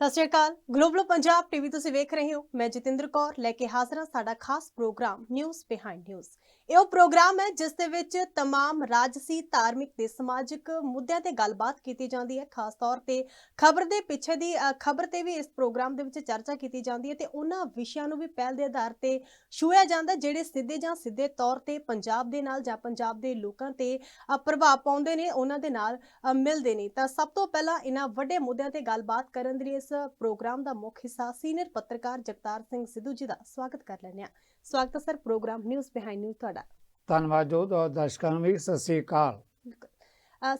ਸਤਿ ਸ਼੍ਰੀ ਅਕਾਲ। ਗਲੋਬਲ ਪੰਜਾਬ ਟੀਵੀ ਤੁਸੀਂ ਵੇਖ ਰਹੇ ਹੋ। ਮੈਂ ਜਤਿੰਦਰ ਕੌਰ। ਲੈ ਕੇ ਹਾਜ਼ਰ ਹਾਂ ਸਾਡਾ ਖਾਸ ਪ੍ਰੋਗਰਾਮ ਨਿਊਜ਼ ਬਿਹਾਈਂਡ ਨਿਊਜ਼ ਇਹ ਉਹ ਪ੍ਰੋਗਰਾਮ ਹੈ ਜਿਸ ਦੇ ਵਿੱਚ तमाम ਰਾਜਸੀ ਧਾਰਮਿਕ ਤੇ ਸਮਾਜਿਕ ਮੁੱਦਿਆਂ ਤੇ ਗੱਲਬਾਤ ਕੀਤੀ ਜਾਂਦੀ ਹੈ ਖਾਸ ਤੌਰ ਤੇ ਖਬਰ ਦੇ ਪਿੱਛੇ ਦੀ ਖਬਰ ਤੇ ਵੀ ਇਸ ਪ੍ਰੋਗਰਾਮ ਦੇ ਵਿੱਚ ਚਰਚਾ ਕੀਤੀ ਜਾਂਦੀ ਹੈ ਤੇ ਉਹਨਾਂ ਵਿਸ਼ਿਆਂ ਨੂੰ ਵੀ ਪਹਿਲ ਦੇ ਆਧਾਰ ਤੇ ਛੂਇਆ ਜਾਂਦਾ ਹੈ, ਜਿਹੜੇ ਸਿੱਧੇ ਜਾਂ ਸਿੱਧੇ ਤੌਰ ਤੇ ਪੰਜਾਬ ਦੇ ਨਾਲ ਜਾਂ ਪੰਜਾਬ ਦੇ ਲੋਕਾਂ ਤੇ ਅ, ਪ੍ਰਭਾਵ ਪਾਉਂਦੇ ਨੇ ਉਹਨਾਂ ਦੇ ਨਾਲ ਅ, ਮਿਲਦੇ ਨੇ ਤਾਂ ਸਭ ਤੋਂ ਪਹਿਲਾਂ ਇਹਨਾਂ ਵੱਡੇ ਮੁੱਦਿਆਂ ਤੇ ਗੱਲਬਾਤ ਕਰਨ ਦੇ ਲਈ ਇਸ ਪ੍ਰੋਗਰਾਮ ਦਾ ਮੁੱਖ ਹਿੱਸਾ ਸੀਨੀਅਰ ਪੱਤਰਕਾਰ ਜਗਤਾਰ ਸਿੰਘ ਸਿੱਧੂ ਜੀ ਦਾ ਸਵਾਗਤ ਕਰ ਲੈਂਦੇ ਹਾਂ ਸਵਾਗਤ ਹੈ sir programme news behind news ਤੁਹਾਡਾ ਧੰਨਵਾਦ ਜੋ ਦੋ ਦਰਸ਼ਕਾਂ ਨੂੰ ਵੀ ਸਤਿ ਸ੍ਰੀ ਅਕਾਲ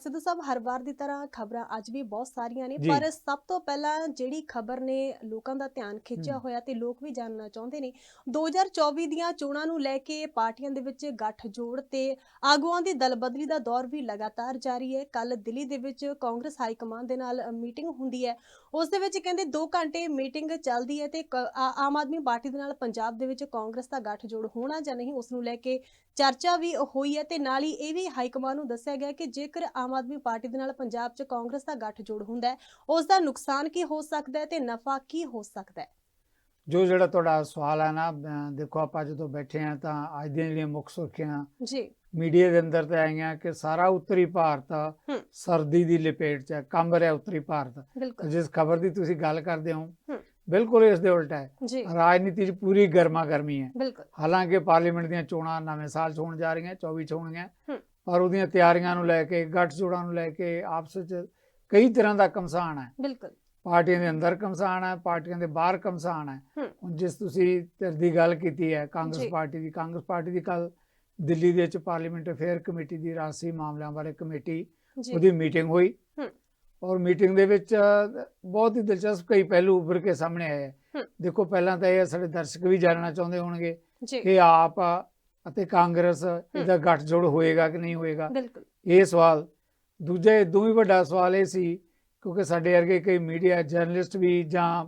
ਸਿੱਧੂ ਸਾਹਿਬ ਹਰ ਵਾਰ ਦੀ ਤਰ੍ਹਾਂ ਖਬਰਾਂ ਅੱਜ ਵੀ ਬਹੁਤ ਸਾਰੀਆਂ ਨੇ। ਪਰ ਸਭ ਤੋਂ ਪਹਿਲਾਂ ਜਿਹੜੀ ਖਬਰ ਨੇ ਲੋਕਾਂ ਦਾ ਧਿਆਨ ਖਿੱਚਿਆ। ਹੋਇਆ ਤੇ ਲੋਕ ਵੀ ਜਾਣਨਾ ਚਾਹੁੰਦੇ ਨੇ 2024 ਦੀਆਂ ਚੋਣਾਂ ਨੂੰ ਲੈ ਕੇ ਪਾਰਟੀਆਂ ਦੇ ਵਿੱਚ ਗੱਠਜੋੜ ਤੇ ਆਗੂਆਂ ਦੀ ਦਲਬਦਲੀ ਦਾ ਦੌਰ ਵੀ ਲਗਾਤਾਰ ਜਾਰੀ ਹੈ ਕੱਲ ਦਿੱਲੀ ਦੇ ਵਿੱਚ ਕਾਂਗਰਸ ਹਾਈ ਕਮਾਂਡ ਦੇ ਨਾਲ ਮੀਟਿੰਗ ਹੁੰਦੀ ਹੈ ਉਸ ਦੇ ਵਿੱਚ ਕਹਿੰਦੇ 2 ਘੰਟੇ ਮੀਟਿੰਗ ਚੱਲਦੀ ਹੈ ਤੇ ਆਮ ਆਦਮੀ ਪਾਰਟੀ ਦੇ ਨਾਲ ਪੰਜਾਬ ਦੇ ਵਿੱਚ ਕਾਂਗਰਸ ਦਾ ਗੱਠਜੋੜ ਹੋਣਾ ਜਾਂ ਨਹੀਂ ਉਸ ਨੂੰ ਲੈ ਕੇ ਚਰਚਾ ਵੀ ਹੋਈ ਹੈ ਤੇ ਨਾਲ ਹੀ ਇਹ ਵੀ ਹਾਈ ਕਮਾਂਡ ਨੂੰ ਦੱਸਿਆ ਗਿਆ ਕਿ ਜੇਕਰ ਆਮ ਆਦਮੀ ਪਾਰਟੀ ਦੇ ਨਾਲ ਪੰਜਾਬ 'ਚ ਕਾਂਗਰਸ ਦਾ ਗੱਠਜੋੜ ਹੁੰਦਾ ਹੈ ਉਸ ਦਾ ਨੁਕਸਾਨ ਕੀ ਹੋ ਸਕਦਾ ਹੈ ਤੇ ਨਫਾ ਕੀ ਹੋ ਸਕਦਾ ਹੈ? ਜੋ ਜਿਹੜਾ ਤੁਹਾਡਾ ਸਵਾਲ ਹੈ ਨਾ ਦੇਖੋ ਆਪਾਂ ਜਦੋਂ ਬੈਠੇ ਆ ਤਾਂ ਅੱਜ ਦੀਆਂ ਜਿਹੜੀਆਂ ਮੁੱਖ ਸੁਰਖੀਆਂ ਜੀ। ਮੀਡੀਆ ਦੇ ਅੰਦਰ ਤੇ ਆਈਆਂ ਕਿ ਸਾਰਾ ਉੱਤਰੀ ਭਾਰਤ। ਸਰਦੀ ਦੀ ਲਪੇਟ 'ਚ ਹੈ ਕੰਬ ਰਿਹਾ ਉੱਤਰੀ ਭਾਰਤ ਜਿਸ ਖਬਰ ਦੀ ਤੁਸੀਂ ਗੱਲ ਕਰਦੇ ਹੋ। ਬਿਲਕੁਲ ਇਸ ਦੇ ਉਲਟ ਹੈ ਰਾਜਨੀਤੀ 'ਚ ਪੂਰੀ ਗਰਮਾ ਗਰਮੀ ਹੈ ਹਾਲਾਂਕਿ ਪਾਰਲੀਮੈਂਟ ਦੀਆਂ ਚੋਣਾਂ ਨਵੇਂ ਸਾਲ 'ਚ ਹੋਣ ਜਾ ਰਹੀਆਂ 24 ਚ ਹੋਣਗੀਆਂ। ਪਰ ਉਹਦੀਆਂ ਤਿਆਰੀਆਂ ਨੂੰ ਲੈ ਕੇ ਗੱਠਜੋੜਾਂ ਨੂੰ ਲੈ ਕੇ ਆਪਸ ਵਿੱਚ ਕਈ ਤਰ੍ਹਾਂ ਦਾ ਕਮਸਾਨ ਹੈ ਬਿਲਕੁਲ ਪਾਰਟੀਆਂ ਦੇ ਅੰਦਰ ਕਮਸਾਨ ਹੈ ਪਾਰਟੀਆਂ ਦੇ ਬਾਹਰ ਕਮਸਾਨ ਹੈ। ਹੁਣ ਜਿਸ ਤੁਸੀਂ ਧਿਰ ਦੀ ਗੱਲ ਕੀਤੀ ਹੈ ਕਾਂਗਰਸ। ਪਾਰਟੀ ਦੀ ਕਾਂਗਰਸ ਪਾਰਟੀ ਦੀ ਕੱਲ ਦਿੱਲੀ ਦੇ ਵਿੱਚ ਪਾਰਲੀਮੈਂਟ ਅਫੇਅਰ ਕਮੇਟੀ ਦੀ ਰਾਸ਼ਟਰੀ ਮਾਮਲਿਆਂ ਬਾਰੇ ਕਮੇਟੀ ਉਹਦੀ ਮੀਟਿੰਗ ਹੋਈ। ਹਮ। ਔਰ ਮੀਟਿੰਗ ਦੇ ਵਿੱਚ ਬਹੁਤ ਹੀ ਦਿਲਚਸਪ ਕਈ ਪਹਿਲੂ ਉੱਭਰ ਕੇ ਸਾਹਮਣੇ ਆਏ। ਦੇਖੋ ਪਹਿਲਾਂ ਤਾਂ ਇਹ ਸਾਡੇ ਦਰਸ਼ਕ ਵੀ ਜਾਣਨਾ ਚਾਹੁੰਦੇ ਹੋਣਗੇ ਕਿ ਆਪ ਅਤੇ ਕਾਂਗਰਸ ਇਹਦਾ ਗੱਠਜੋੜ ਹੋਏਗਾ ਕਿ ਨਹੀਂ ਹੋਏਗਾ? ਇਹ ਸਵਾਲ। ਦੂਜਾ ਇਦੋਂ ਵੀ ਵੱਡਾ ਸਵਾਲ ਇਹ ਸੀ ਕਿਉਂਕਿ ਸਾਡੇ ਵਰਗੇ ਕਈ ਮੀਡੀਆ ਜਰਨਲਿਸਟ ਵੀ ਜਾਂ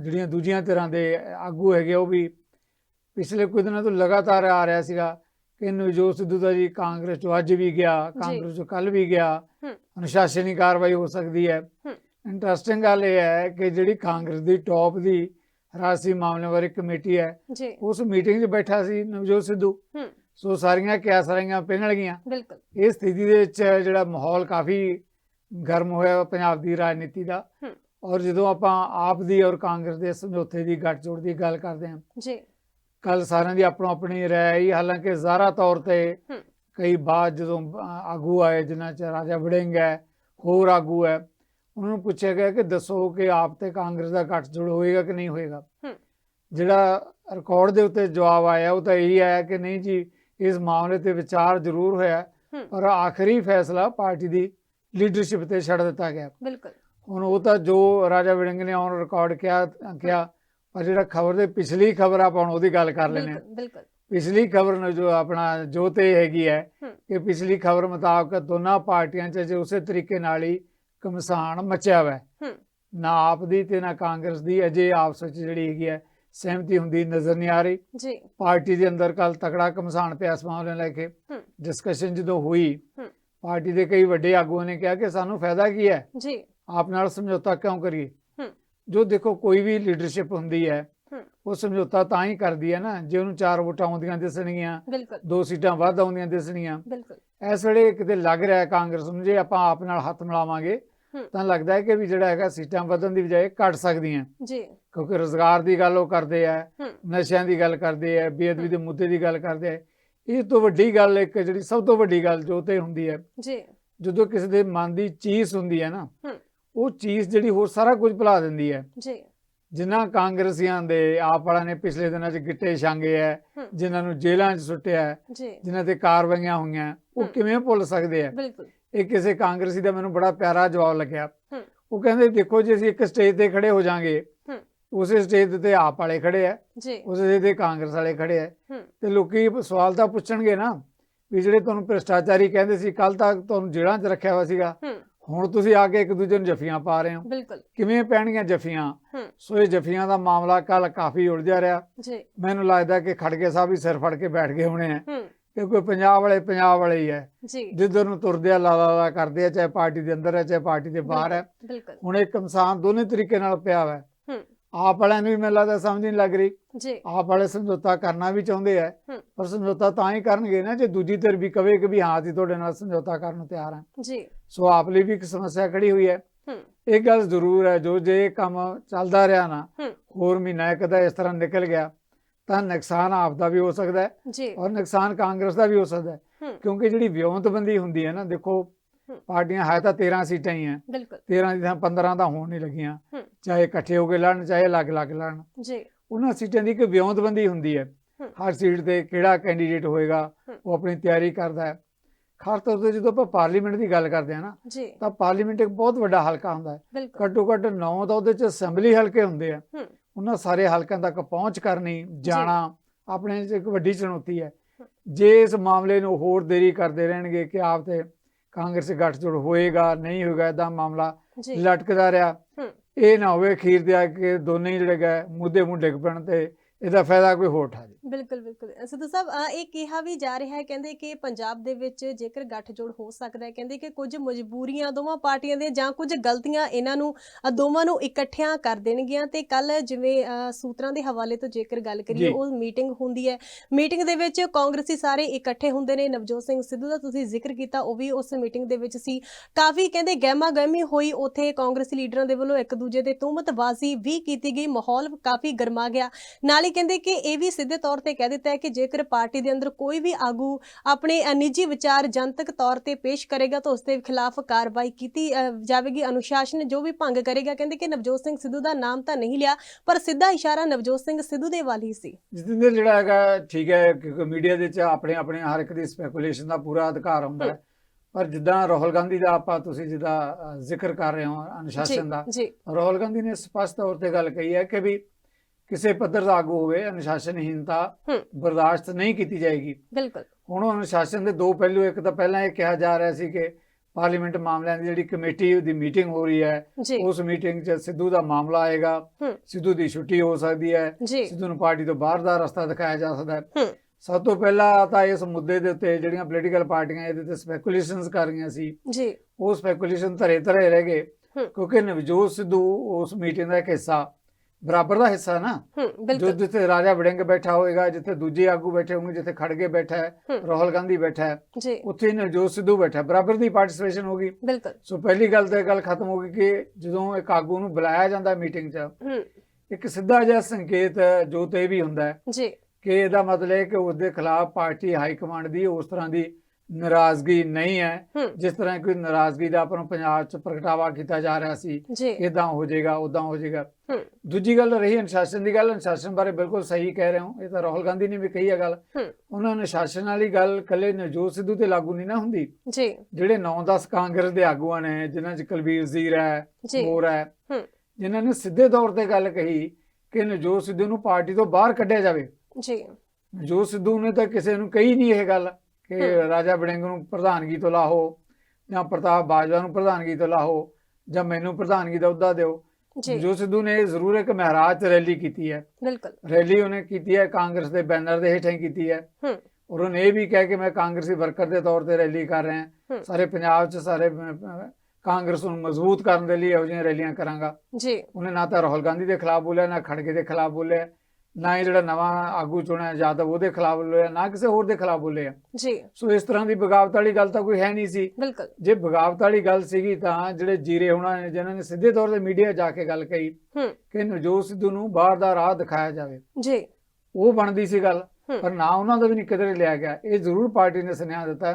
ਜਿਹੜੀਆਂ ਦੂਜੀਆਂ ਤਰ੍ਹਾਂ ਦੇ ਆਗੂ ਹੈਗੇ ਉਹ ਵੀ ਪਿਛਲੇ ਕੁਝ ਦਿਨਾਂ ਤੋਂ ਲਗਾਤਾਰ ਆ ਰਿਹਾ ਸੀਗਾ। ਕਿ ਨਵਜੋਤ ਸਿੱਧੂ ਦਾ ਜੀ ਕਾਂਗਰਸ ਚੋਂ ਅੱਜ ਵੀ ਗਿਆ ਕਾਂਗਰਸ ਚੋਂ ਕੱਲ ਵੀ ਗਿਆ। ਅਨੁਸ਼ਾਸਨੀ ਕਾਰਵਾਈ ਹੋ ਸਕਦੀ ਹੈ। ਇੰਟਰਸਟਿੰਗ ਗੱਲ ਇਹ ਹੈ ਕਿ ਜਿਹੜੀ ਕਾਂਗਰਸ ਦੀ ਟੌਪ ਦੀ ਰਾਸ਼ਟਰੀ ਮਾਮਲਿਆਂ ਬਾਰੇ ਕਮੇਟੀ ਹੈ ਉਸ ਮੀਟਿੰਗ 'ਚ ਬੈਠਾ ਸੀ ਨਵਜੋਤ ਸਿੱਧੂ। ਸੋ ਸਾਰੀਆਂ ਕਿਆਸਰੀਆਂ ਪਿਘਲ ਗਈਆਂ। ਬਿਲਕੁਲ। ਇਹ ਸਥਿਤੀ ਦੇ ਵਿੱਚ ਜਿਹੜਾ ਮਾਹੌਲ ਕਾਫੀ ਗਰਮ ਹੋਇਆ ਪੰਜਾਬ ਦੀ ਰਾਜਨੀਤੀ ਦਾ। ਔਰ ਜਦੋਂ ਆਪਾਂ ਆਪ ਦੀ ਔਰ ਕਾਂਗਰਸ ਦੇ ਸਮਝੌਤੇ ਦੀ ਗੱਠਜੋੜ ਦੀ ਗੱਲ ਕਰਦੇ ਹਾਂ। ਜੀ। ਕੱਲ ਸਾਰਿਆਂ ਦੀ ਆਪਣੋ ਆਪਣੀ ਰਾਏ ਹੀ ਹਾਲਾਂਕਿ ਜ਼ਾਰਾ ਤੌਰ ਤੇ। ਕਈ ਬਾਅਦ ਜਦੋਂ ਆਗੂ ਆਏ ਜਿਨ੍ਹਾਂ ਚ ਰਾਜਾ ਵੜਿੰਗ ਹੈ ਹੋਰ ਆਗੂ ਹੈ ਉਹਨਾਂ ਨੂੰ ਪੁੱਛਿਆ ਗਿਆ ਕਿ ਦੱਸੋ ਕਿ ਆਪ ਤੇ ਕਾਂਗਰਸ ਦਾ ਗੱਠਜੋੜ ਹੋਏਗਾ ਕਿ ਨਹੀਂ ਹੋਏਗਾ। ਜਿਹੜਾ ਰਿਕਾਰਡ ਦੇ ਉੱਤੇ ਜਵਾਬ ਆਇਆ ਉਹ ਤਾਂ ਇਹੀ ਆਇਆ ਕਿ ਨਹੀਂ ਜੀ ਇਸ ਮਾਮਲੇ ਤੇ ਵਿਚਾਰ ਜ਼ਰੂਰ ਹੋਇਆ ਪਰ ਆਖਰੀ ਫੈਸਲਾ ਪਾਰਟੀ ਦੀ ਲੀਡਰਸ਼ਿਪ ਤੇ ਛੱਡ ਦਿੱਤਾ ਗਿਆ ਬਿਲਕੁਲ ਹੁਣ ਉਹ ਤਾਂ ਜੋ ਰਾਜਾ ਵੜਿੰਗ ਨੇ ਔਨ ਰਿਕਾਰਡ ਕਿਹਾ ਕਿਹਾ ਪਰ ਜਿਹੜਾ ਖਬਰ ਦੇ ਪਿਛਲੀ ਖਬਰ ਆਪਾਂ ਹੁਣ ਉਹਦੀ ਗੱਲ ਕਰ ਲੈਨੇ ਬਿਲਕੁਲ ਪਿਛਲੀ ਖਬਰ ਨੂੰ ਜੋ ਆਪਣਾ ਜੋ ਤੇ ਹੈਗੀ ਹੈ। ਕਿ ਪਿਛਲੀ ਖਬਰ ਮੁਤਾਬਕ ਦੋਨਾਂ ਪਾਰਟੀਆਂ 'ਚ ਜੇ ਉਸੇ ਤਰੀਕੇ ਨਾਲ ਹੀ ਕਮਸਾਨ ਮਚਿਆ ਹੋਇਆ ਹੈ। ਨਾ ਆਪ ਦੀ ਤੇ ਨਾ ਕਾਂਗਰਸ ਦੀ ਅਜੇ ਆਪਸ ਵਿੱਚ ਜਿਹੜੀ ਹੈਗੀ ਹੈ ਸਹਿਮਤੀ ਹੁੰਦੀ ਨਜ਼ਰ ਨਹੀਂ ਆ ਰਹੀ। ਜੀ। ਪਾਰਟੀ ਦੇ ਅੰਦਰ ਕੱਲ ਤਕੜਾ ਕਮਸਾਨ ਪਿਆ ਇਸ ਮਾਮਲੇ ਲੈ ਕੇ। ਡਿਸਕਸ਼ਨ ਜਦੋਂ ਹੋਈ। ਪਾਰਟੀ ਦੇ ਕਈ ਵੱਡੇ ਆਗੂਆਂ ਨੇ ਕਿਹਾ ਕਿ ਸਾਨੂੰ ਫਾਇਦਾ ਕੀ ਹੈ? ਜੀ। ਆਪ ਨਾਲ ਸਮਝੌਤਾ ਕਿਉਂ ਕਰੀਏ? ਜੋ ਦੇਖੋ ਕੋਈ ਵੀ ਲੀਡਰਸ਼ਿਪ ਹੁੰਦੀ ਹੈ ਉਹ ਸਮਝੌਤਾ ਤਾਂ ਹੀ ਕਰਦੀ ਹੈ ਨਾ ਜੇ ਉਹਨੂੰ ਚਾਰ ਵੋਟਾਂ ਆਉਂਦੀਆਂ ਦਿਸਣਗੀਆਂ ਦੋ ਸੀਟਾਂ ਵੱਧ ਆਉਂਦੀਆਂ ਦਿਸਣਗੀਆਂ ਬਿਲਕੁਲ। ਇਸ ਵੇਲੇ ਕਿਤੇ ਲੱਗ ਰਿਹਾ ਕਾਂਗਰਸ ਨੂੰ ਜੇ ਆਪਾਂ ਆਪ ਨਾਲ ਹੱਥ ਮਿਲਾਵਾਂਗੇ। ਤਾਂ ਲੱਗਦਾ ਹੈ ਕਿ ਵੀ ਜਿਹੜਾ ਹੈਗਾ ਸੀਟਾਂ ਵਧਣ ਦੀ ਬਜਾਏ ਘਟ ਸਕਦੀਆਂ। ਜੀ। ਕਿਉਂਕਿ ਰੋਜ਼ਗਾਰ ਦੀ ਗੱਲ ਉਹ ਕਰਦੇ ਆ ਨਸ਼ਿਆਂ ਦੀ ਗੱਲ ਕਰਦੇ ਆ ਬੇਅਦਬੀ ਦੇ ਮੁੱਦੇ ਦੀ ਗੱਲ ਕਰਦੇ ਆ ਇਹ ਤੋਂ ਵੱਡੀ ਗੱਲ ਇੱਕ ਜਿਹੜੀ ਸਭ ਤੋਂ ਵੱਡੀ ਗੱਲ ਜੋ ਤੇ ਹੁੰਦੀ ਹੈ ਜੀ। ਜਦੋਂ ਕਿਸੇ ਦੇ ਮਨ ਦੀ ਚੀਜ਼ ਹੁੰਦੀ ਹੈ ਨਾ ਉਹ ਚੀਜ਼ ਜਿਹੜੀ ਹੋਰ ਸਾਰਾ ਕੁਝ ਭੁਲਾ ਦਿੰਦੀ ਹੈ। ਜੀ। ਜਿਨ੍ਹਾਂ ਕਾਂਗਰਸੀਆਂ ਦੇ ਆਪ ਵਾਲਿਆਂ ਨੇ ਪਿਛਲੇ ਦਿਨਾਂ 'ਚ ਗਿੱਟੇ ਛਾਂਗੇ ਹਮ ਜਿਨ੍ਹਾਂ ਨੂੰ ਜੇਲ੍ਹਾਂ 'ਚ ਸੁੱਟਿਆ ਹੈ ਜਿਨ੍ਹਾਂ ਤੇ ਕਾਰਵਾਈਆਂ ਹੋਈਆਂ ਉਹ। ਕਿਵੇਂ ਭੁੱਲ ਸਕਦੇ ਆ ਬਿਲਕੁਲ। ਇਹ ਕਿਸੇ ਕਾਂਗਰਸੀ ਦਾ ਮੈਨੂੰ ਬੜਾ ਪਿਆਰਾ ਜਵਾਬ ਲੱਗਿਆ। ਉਹ ਕਹਿੰਦੇ ਦੇਖੋ ਜੇ ਅਸੀਂ ਇੱਕ ਸਟੇਜ ਤੇ ਖੜੇ ਹੋ ਜਾਾਂਗੇ। ਉਸੇ ਸਟੇਜ ਤੇ ਆਪ ਵਾਲੇ ਖੜੇ ਆ ਉਸੇ ਤੇ ਕਾਂਗਰਸ ਵਾਲੇ ਖੜੇ ਆ ਤੇ ਲੋਕੀ ਸਵਾਲ ਤਾਂ ਪੁੱਛਣਗੇ ਨਾ ਵੀ ਜਿਹੜੇ ਤੁਹਾਨੂੰ ਭ੍ਰਿਸ਼ਟਾਚਾਰੀ ਕਹਿੰਦੇ ਸੀ ਕੱਲ ਤੱਕ ਤੁਹਾਨੂੰ ਜੇਲ੍ਹਾਂ 'ਚ ਰੱਖਿਆ ਹੋਇਆ ਸੀਗਾ। ਹੁਣ ਤੁਸੀਂ ਆ ਕੇ ਇੱਕ ਦੂਜੇ ਨੂੰ ਜੱਫੀਆਂ ਪਾ ਰਹੇ ਹੋ। ਬਿਲਕੁਲ। ਕਿਵੇਂ ਪੈਣਗੀਆਂ ਜੱਫੀਆਂ? ਸੋ ਇਹ ਜੱਫੀਆਂ ਦਾ ਮਾਮਲਾ ਕੱਲ ਕਾਫੀ ਉਲਝਿਆ ਰਿਹਾ। ਜੀ। ਮੈਨੂੰ ਲੱਗਦਾ ਕਿ ਖੜਗੇ ਸਾਹਿਬ ਵੀ ਸਿਰ ਫੜ ਕੇ ਬੈਠ ਗਏ ਹੋਣੇ ਆ। ਕਿ ਕੋਈ ਪੰਜਾਬ ਵਾਲੇ ਪੰਜਾਬ ਵਾਲੇ ਹੀ ਹੈ ਜੀ। ਜਿੱਧਰ ਨੂੰ ਤੁਰਦੇ ਆ ਲਾ ਲਾ ਕਰਦੇ ਆ ਚਾਹੇ ਪਾਰਟੀ ਦੇ ਅੰਦਰ ਹੈ ਚਾਹੇ ਪਾਰਟੀ ਦੇ ਬਾਹਰ ਹੈ ਬਿਲਕੁਲ ਹੁਣ ਇੱਕ ਇਨਸਾਨ ਦੋਨੇ ਤਰੀਕੇ ਨਾਲ ਪਿਆ ਹੈ। ਆਪ ਵਾਲਿਆਂ ਨੂੰ ਵੀ ਮੈਨੂੰ ਲੱਗਦਾ ਸਮਝ ਨਹੀਂ ਲੱਗ ਰਹੀ। ਜੀ। ਆਪ ਵਾਲੇ ਸਮਝੌਤਾ ਕਰਨਾ ਵੀ ਚਾਹੁੰਦੇ ਆ। ਪਰ ਸਮਝੌਤਾ ਤਾਂ ਹੀ ਕਰਨਗੇ ਨਾ ਜੇ ਦੂਜੀ ਧਿਰ ਵੀ ਕਵੇ ਕਿ ਵੀ ਹਾਂ ਅਸੀਂ ਤੁਹਾਡੇ ਨਾਲ ਸਮਝੌਤਾ ਕਰਨ ਨੂੰ ਤਿਆਰ ਹਾਂ ਜੀ। ਸੋ ਆਪ ਲਈ ਵੀ ਇੱਕ ਸਮੱਸਿਆ ਖੜੀ ਹੋਈ ਹੈ। ਹੂੰ। ਇੱਕ ਗੱਲ ਜ਼ਰੂਰ ਹੈ ਜੋ ਜੇ ਇਹ ਕੰਮ ਚੱਲਦਾ ਰਿਹਾ ਨਾ ਹੋਰ ਮਹੀਨਾ ਇੱਕ ਦਾ ਇਸ ਤਰ੍ਹਾਂ ਨਿਕਲ ਗਿਆ ਤਾਂ ਨੁਕਸਾਨ ਆਪ ਦਾ ਵੀ ਹੋ ਸਕਦਾ ਹੈ ਔਰ ਨੁਕਸਾਨ ਕਾਂਗਰਸ ਦਾ ਵੀ ਹੋ ਸਕਦਾ ਹੈ। ਕਿਉਂਕਿ ਜਿਹੜੀ ਵਿਉਂਤਬੰਦੀ ਹੁੰਦੀ ਹੈ ਨਾ ਦੇਖੋ। ਪਾਰਟੀਆਂ ਹੈ ਤਾਂ 13 ਸੀਟਾਂ ਹੀ ਹੈ। ਬਿਲਕੁਲ। 13 ਦੀ ਥਾਂ 15 ਤਾਂ ਹੋਣ ਨਹੀਂ ਲੱਗੀਆਂ। ਚਾਹੇ ਇਕੱਠੇ ਹੋ ਕੇ ਲੜਨ ਚਾਹੇ ਅਲੱਗ-ਅਲੱਗ ਲੜਨ। ਜੀ। ਉਹਨਾਂ ਸੀਟਾਂ ਦੀ ਇੱਕ ਵਿਉਂਤਬੰਦੀ ਹੁੰਦੀ ਹੈ। ਹਰ ਸੀਟ ਤੇ ਕਿਹੜਾ ਕੈਂਡੀਡੇਟ ਹੋਏਗਾ। ਉਹ ਆਪਣੀ ਤਿਆਰੀ ਕਰਦਾ ਹੈ। ਖਾਸ ਤੌਰ ਤੇ ਜਦੋਂ ਆਪਾਂ ਪਾਰਲੀਮੈਂਟ ਦੀ ਗੱਲ ਕਰਦੇ ਹਾਂ ਨਾ ਤਾਂ ਪਾਰਲੀਮੈਂਟ ਇੱਕ ਬਹੁਤ ਵੱਡਾ ਹਲਕਾ ਹੁੰਦਾ ਹੈ। ਘੱਟੋ ਘੱਟ 9 ਤਾਂ ਉਹਦੇ ਚ ਅਸੈਂਬਲੀ ਹਲਕੇ ਹੁੰਦੇ ਆ। ਉਹਨਾਂ ਸਾਰੇ ਹਲਕਿਆਂ ਤੱਕ ਪਹੁੰਚ ਕਰਨੀ ਜਾਣਾ ਆਪਣੇ ਇੱਕ ਵੱਡੀ ਚੁਣੌਤੀ ਹੈ। ਜੇ ਇਸ ਮਾਮਲੇ ਨੂੰ ਹੋਰ ਦੇਰੀ ਕਰਦੇ ਰਹਿਣਗੇ ਕਿ ਆਪ ਤੇ ਕਾਂਗਰਸ ਗੱਠਜੋੜ ਹੋਏਗਾ ਨਹੀਂ ਹੋਏਗਾ ਇਦਾਂ ਮਾਮਲਾ ਲਟਕਦਾ ਰਿਹਾ। ਇਹ ਨਾ ਹੋਵੇ ਅਖੀਰ ਤੇ ਆ ਕੇ ਦੋਨੇ ਹੀ ਜਿਹੜੇ ਗਏ ਮੁੱਦੇ ਮੁੱਢੇ ਡਿੱਗ ਪੈਣ ਤੇ ਇਹਦਾ ਫਾਇਦਾ ਕੋਈ ਹੋਰ ਠਾ ਜੇ ਬਿਲਕੁਲ ਬਿਲਕੁਲ। ਸਿੱਧੂ ਸਾਹਿਬ ਅ, ਇਹ ਕਿਹਾ ਵੀ ਜਾ ਰਿਹਾ ਹੈ ਕਹਿੰਦੇ ਕਿ ਪੰਜਾਬ ਦੇ ਵਿੱਚ ਜੇਕਰ ਗੱਠਜੋੜ ਹੋ ਸਕਦਾ ਹੈ ਕਹਿੰਦੇ ਕਿ ਕੁਝ ਮਜਬੂਰੀਆਂ ਦੋਵਾਂ ਪਾਰਟੀਆਂ ਦੇ ਜਾਂ ਕੁਝ ਗਲਤੀਆਂ ਇਹਨਾਂ ਨੂੰ ਅ, ਦੋਵਾਂ ਨੂੰ ਇਕੱਠਿਆਂ ਕਰ ਦੇਣਗੀਆਂ ਤੇ ਕੱਲ ਜਿਵੇਂ ਅ, ਸੂਤਰਾਂ ਦੇ ਹਵਾਲੇ ਤੋਂ ਜੇਕਰ ਗੱਲ ਕਰੀਏ ਜੀ। ਉਹ ਮੀਟਿੰਗ ਹੁੰਦੀ ਹੈ। ਮੀਟਿੰਗ ਦੇ ਵਿੱਚ ਕਾਂਗਰਸੀ ਸਾਰੇ ਇਕੱਠੇ ਹੁੰਦੇ ਨੇ ਨਵਜੋਤ ਸਿੰਘ ਸਿੱਧੂ ਦਾ ਤੁਸੀਂ ਜ਼ਿਕਰ ਕੀਤਾ ਉਹ ਵੀ ਉਸ ਮੀਟਿੰਗ ਦੇ ਵਿੱਚ ਸੀ। ਕਾਫੀ ਕਹਿੰਦੇ ਗਹਿਮਾ ਗਹਿਮੀ ਹੋਈ ਉੱਥੇ ਕਾਂਗਰਸੀ ਲੀਡਰਾਂ ਦੇ ਵੱਲੋਂ ਇੱਕ ਦੂਜੇ ਤੇ ਤੁਹਮਤਬਾਜ਼ੀ ਵੀ ਕੀਤੀ ਗਈ ਮਾਹੌਲ ਕਾਫੀ ਗਰਮਾ ਗਿਆ। ਨਾਲ ਹੀ ਕਹਿੰਦੇ ਕਿ ਇਹ ਵੀ ਸਿੱਧੇ ਤੌਰ ਤੇ ਕਹਿ ਦਿੱਤਾ ਹੈ ਕਿ ਜੇਕਰ ਪਾਰਟੀ ਦੇ ਅੰਦਰ ਕੋਈ ਵੀ ਆਗੂ ਆਪਣੇ ਨਿੱਜੀ ਵਿਚਾਰ ਜਨਤਕ ਤੌਰ ਤੇ ਪੇਸ਼ ਕਰੇਗਾ ਤਾਂ ਉਸ ਦੇ ਖਿਲਾਫ ਕਾਰਵਾਈ ਕੀਤੀ ਜਾਵੇਗੀ। ਅਨੁਸ਼ਾਸਨ ਜੋ ਵੀ ਭੰਗ ਕਰੇਗਾ ਕਹਿੰਦੇ ਕਿ ਨਵਜੋਤ ਸਿੰਘ ਸਿੱਧੂ ਦਾ ਨਾਮ ਤਾਂ ਨਹੀਂ ਲਿਆ ਪਰ ਸਿੱਧਾ ਇਸ਼ਾਰਾ ਨਵਜੋਤ ਸਿੰਘ ਸਿੱਧੂ ਦੇ ਵੱਲ ਹੀ ਸੀ। ਜਤਿੰਦਰ ਜਿਹੜਾ ਹੈਗਾ ਠੀਕ ਹੈ ਕਿਉਂਕਿ ਮੀਡੀਆ ਦੇ ਵਿੱਚ ਆਪਣੇ ਆਪਣੇ ਹਰ ਇੱਕ ਦੀ ਸਪੈਕੂਲੇਸ਼ਨ ਦਾ ਪੂਰਾ ਅਧਿਕਾਰ ਹੁੰਦਾ ਹੈ। ਪਰ ਜਿੱਦਾਂ ਰਾਹੁਲ ਗਾਂਧੀ ਦਾ ਆਪਾਂ ਤੁਸੀਂ ਜਿੱਦਾਂ ਜ਼ਿਕਰ ਕਰ ਰਹੇ ਹੋ ਅਨੁਸ਼ਾਸਨ ਦਾ ਰਾਹੁਲ ਗਾਂਧੀ ਨੇ ਸਪਸ਼ਟ ਤੌਰ ਤੇ ਗੱਲ ਕਹੀ ਹੈ ਕਿ ਵੀ ਕਿਸੇ ਪੱਧਰ ਦਾ ਆਗੂ ਹੋਵੇ ਅਨੁਸ਼ਾਸਨਹੀਨਤਾ ਬਰਦਾਸ਼ਤ ਨਹੀਂ ਕੀਤੀ ਜਾਏਗੀ। ਬਿਲਕੁਲ। ਹੁਣ ਅਨੁਸ਼ਾਸਨ ਦੇ ਦੋ ਪਹਿਲੂ ਇੱਕ ਤਾਂ ਪਹਿਲਾਂ ਇਹ ਕਿਹਾ ਜਾ ਰਿਹਾ ਸੀ ਕਿ ਪਾਰਲੀਮੈਂਟ ਮਾਮਲਿਆਂ ਦੀ ਜਿਹੜੀ ਕਮੇਟੀ ਦੀ ਮੀਟਿੰਗ ਹੋ ਰਹੀ ਹੈ ਉਸ ਮੀਟਿੰਗ 'ਚ ਸਿੱਧੂ ਦਾ ਮਾਮਲਾ ਆਏਗਾ। ਸਿੱਧੂ ਦੀ ਛੁੱਟੀ ਹੋ ਸਕਦੀ ਹੈ। ਸਿੱਧੂ ਨੂੰ ਪਾਰਟੀ ਤੋਂ ਬਾਹਰ ਦਾ ਰਸਤਾ ਦਿਖਾਇਆ ਜਾ ਸਕਦਾ ਹੈ। ਸਭ ਤੋਂ ਪਹਿਲਾਂ ਤਾਂ ਇਸ ਮੁੱਦੇ ਦੇ ਉੱਤੇ ਜਿਹੜੀਆਂ ਪੋਲੀਟੀਕਲ ਪਾਰਟੀਆਂ ਇਹਦੇ ਤੇ ਸਪੈਕੂਲੇਸ਼ਨਸ ਕਰ ਰਹੀਆਂ ਸੀ। ਜੀ। ਉਹ ਸਪੈਕੂਲੇਸ਼ਨ ਧਰੇ ਧਰੇ ਰਹਿ ਗਏ। ਕਿਉਂਕਿ ਨਵਜੋਤ ਸਿੱਧੂ ਉਸ ਮੀਟਿੰਗ ਦਾ ਇੱਕ ਹਿੱਸਾ ਬਰਾਬਰ ਦਾ ਹਿੱਸਾ ਨਾ। ਜੋ ਜਿੱਥੇ ਰਾਜਾ ਵੜਿੰਗ ਬੈਠਾ ਹੋਏਗਾ ਜਿੱਥੇ ਦੂਜੇ ਆਗੂ ਬੈਠੇ ਹੋਣਗੇ ਜਿੱਥੇ ਖੜਗੇ ਬੈਠਾ ਹੈ ਰਾਹੁਲ ਗਾਂਧੀ ਬੈਠਾ ਹੈ ਉੱਥੇ ਨਵਜੋਤ ਸਿੱਧੂ ਬੈਠਾ ਬਰਾਬਰ ਦੀ ਪਾਰਟਿਸਿਪੇਸ਼ਨ ਹੋਗੀ ਬਿਲਕੁਲ। ਸੋ ਪਹਿਲੀ ਗੱਲ ਤਾਂ ਇਹ ਗੱਲ ਖਤਮ ਹੋ ਗਈ ਕਿ ਜਦੋਂ ਇੱਕ ਆਗੂ ਨੂੰ ਬੁਲਾਇਆ ਜਾਂਦਾ ਮੀਟਿੰਗ 'ਚ ਇੱਕ ਸਿੱਧਾ ਜਿਹਾ ਸੰਕੇਤ ਜੋ ਤੇ ਵੀ ਹੁੰਦਾ ਹੈ ਜੀ। ਕਿ ਇਹਦਾ ਮਤਲਬ ਹੈ ਕਿ ਉਸ ਦੇ ਖਿਲਾਫ ਪਾਰਟੀ ਹਾਈ ਕਮਾਂਡ ਦੀ ਉਸ ਤਰ੍ਹਾਂ ਦੀ ਨਾਰਾਜ਼ਗੀ ਨਹੀਂ ਹੈ। ਜਿਸ ਤਰ੍ਹਾਂ ਕੋਈ ਨਾਰਾਜ਼ਗੀ ਦਾ ਆਪਾਂ ਨੂੰ ਪੰਜਾਬ 'ਚ ਪ੍ਰਗਟਾਵਾ ਕੀਤਾ ਜਾ ਰਿਹਾ ਸੀ ਇਦਾਂ ਹੋ ਜਾਏਗਾ ਉਦਾਂ ਹੋ ਜਾਏਗਾ। ਦੂਜੀ ਗੱਲ ਰਹੀ ਅਨੁਸ਼ਾਸਨ ਦੀ ਗੱਲ ਅਨੁਸ਼ਾਸਨ ਬਾਰੇ ਬਿਲਕੁਲ ਸਹੀ ਕਹਿ ਰਹੇ ਹੋ। ਇਹ ਤਾਂ ਰਾਹੁਲ ਗਾਂਧੀ ਨੇ ਵੀ ਕਹੀ ਹੈ ਗੱਲ। ਉਹਨਾਂ ਅਨੁਸ਼ਾਸਨ ਵਾਲੀ ਗੱਲ ਕੱਲੇ ਨਵਜੋਤ ਸਿੱਧੂ ਤੇ ਲਾਗੂ ਨਹੀਂ ਨਾ ਹੁੰਦੀ। ਜੀ। ਜਿਹੜੇ 9-10 ਕਾਂਗਰਸ ਦੇ ਆਗੂਆਂ ਨੇ ਜਿਨ੍ਹਾਂ 'ਚ ਕੁਲਬੀਰ ਜ਼ੀਰ ਹੈ ਹੋਰ ਹੈ ਹੂੰ। ਜਿਨ੍ਹਾਂ ਨੇ ਸਿੱਧੇ ਤੌਰ ਤੇ ਗੱਲ ਕਹੀ ਕਿ ਨਵਜੋਤ ਸਿੱਧੂ ਨੂੰ ਪਾਰਟੀ ਤੋਂ ਬਾਹਰ ਕੱਢਿਆ ਜਾਵੇ। ਜੀ। ਨਵਜੋਤ ਸਿੱਧੂ ਨੇ ਤਾਂ ਕਿਸੇ ਨੂੰ ਕਹੀ ਨਹੀਂ ਇਹ ਗੱਲ। ਕਿ। ਰਾਜਾ ਵੜਿੰਗ ਨੂੰ ਪ੍ਰਧਾਨਗੀ ਤੋਂ ਲਾਹੋ ਜਾਂ ਪ੍ਰਤਾਪ ਬਾਜਵਾ ਨੂੰ ਪ੍ਰਧਾਨਗੀ ਤੋਂ ਲਾਹੋ ਜਾਂ ਮੈਨੂੰ ਪ੍ਰਧਾਨਗੀ ਦਾ ਅਹੁਦਾ ਦਿਓ। ਜੀ। ਸਿੱਧੂ ਨੇ ਜ਼ਰੂਰ ਇੱਕ ਮਹਾਰਾਜ ਰੈਲੀ ਕੀਤੀ ਹੈ। ਬਿਲਕੁਲ। ਰੈਲੀ ਉਹਨੇ ਕੀਤੀ ਹੈ ਕਾਂਗਰਸ ਦੇ ਬੈਨਰ ਦੇ ਹੇਠਾਂ ਕੀਤੀ ਹੈ। ਹੂੰ। ਔਰ ਉਹਨੇ ਇਹ ਵੀ ਕਿਹਾ ਕਿ ਮੈਂ ਕਾਂਗਰਸੀ ਵਰਕਰ ਦੇ ਤੌਰ ਤੇ ਰੈਲੀ ਕਰ ਰਿਹਾ ਹੂੰ। ਸਾਰੇ ਪੰਜਾਬ 'ਚ ਸਾਰੇ ਕਾਂਗਰਸ ਨੂੰ ਮਜ਼ਬੂਤ ਕਰਨ ਦੇ ਲਈ ਇਹੋ ਜਿਹੀਆਂ ਰੈਲੀਆਂ ਕਰਾਂਗਾ। ਜੀ। ਉਹਨੇ ਨਾ ਤਾਂ ਰਾਹੁਲ ਗਾਂਧੀ ਦੇ ਖਿਲਾਫ ਬੋਲਿਆ ਨਾ ਖੜਗੇ ਦੇ ਖਿਲਾਫ ਬੋਲਿਆ। ਨਾ ਹੀ ਜਿਹੜਾ ਨਵਾਂ ਆਗੂ ਚੁਣਿਆ ਯਾਦਵ ਉਹਦੇ ਖਿਲਾਫ ਬੋਲਿਆ ਨਾ ਕਿਸੇ ਹੋਰ ਦੇ ਖਿਲਾਫ ਬੋਲਿਆ। ਜੀ। ਸੋ ਇਸ ਤਰ੍ਹਾਂ ਦੀ ਬਗਾਵਤ ਵਾਲੀ ਗੱਲ ਤਾਂ ਕੋਈ ਹੈ ਨਹੀਂ ਸੀ। ਬਿਲਕੁਲ। ਜੇ ਬਗਾਵਤ ਵਾਲੀ ਗੱਲ ਸੀਗੀ ਤਾਂ ਜਿਹੜੇ ਜੀਰੇ ਹੋਣਾ ਨੇ ਜਿਨ੍ਹਾਂ ਨੇ ਸਿੱਧੇ ਤੌਰ ਤੇ ਮੀਡੀਆ ਜਾ ਕੇ ਗੱਲ ਕਹੀ ਕਿ ਨਵਜੋਤ ਸਿੱਧੂ ਨੂੰ ਬਾਹਰ ਦਾ ਰਾਹ ਦਿਖਾਇਆ ਜਾਵੇ। ਜੀ। ਉਹ ਬਣਦੀ ਸੀ ਗੱਲ ਪਰ ਨਾ ਉਹਨਾਂ ਦਾ ਵੀ ਨਹੀਂ ਕਿਧਰੇ ਲਿਆ ਗਿਆ। ਇਹ ਜ਼ਰੂਰ ਪਾਰਟੀ ਨੇ ਸੁਨੇਹਾ ਦਿੱਤਾ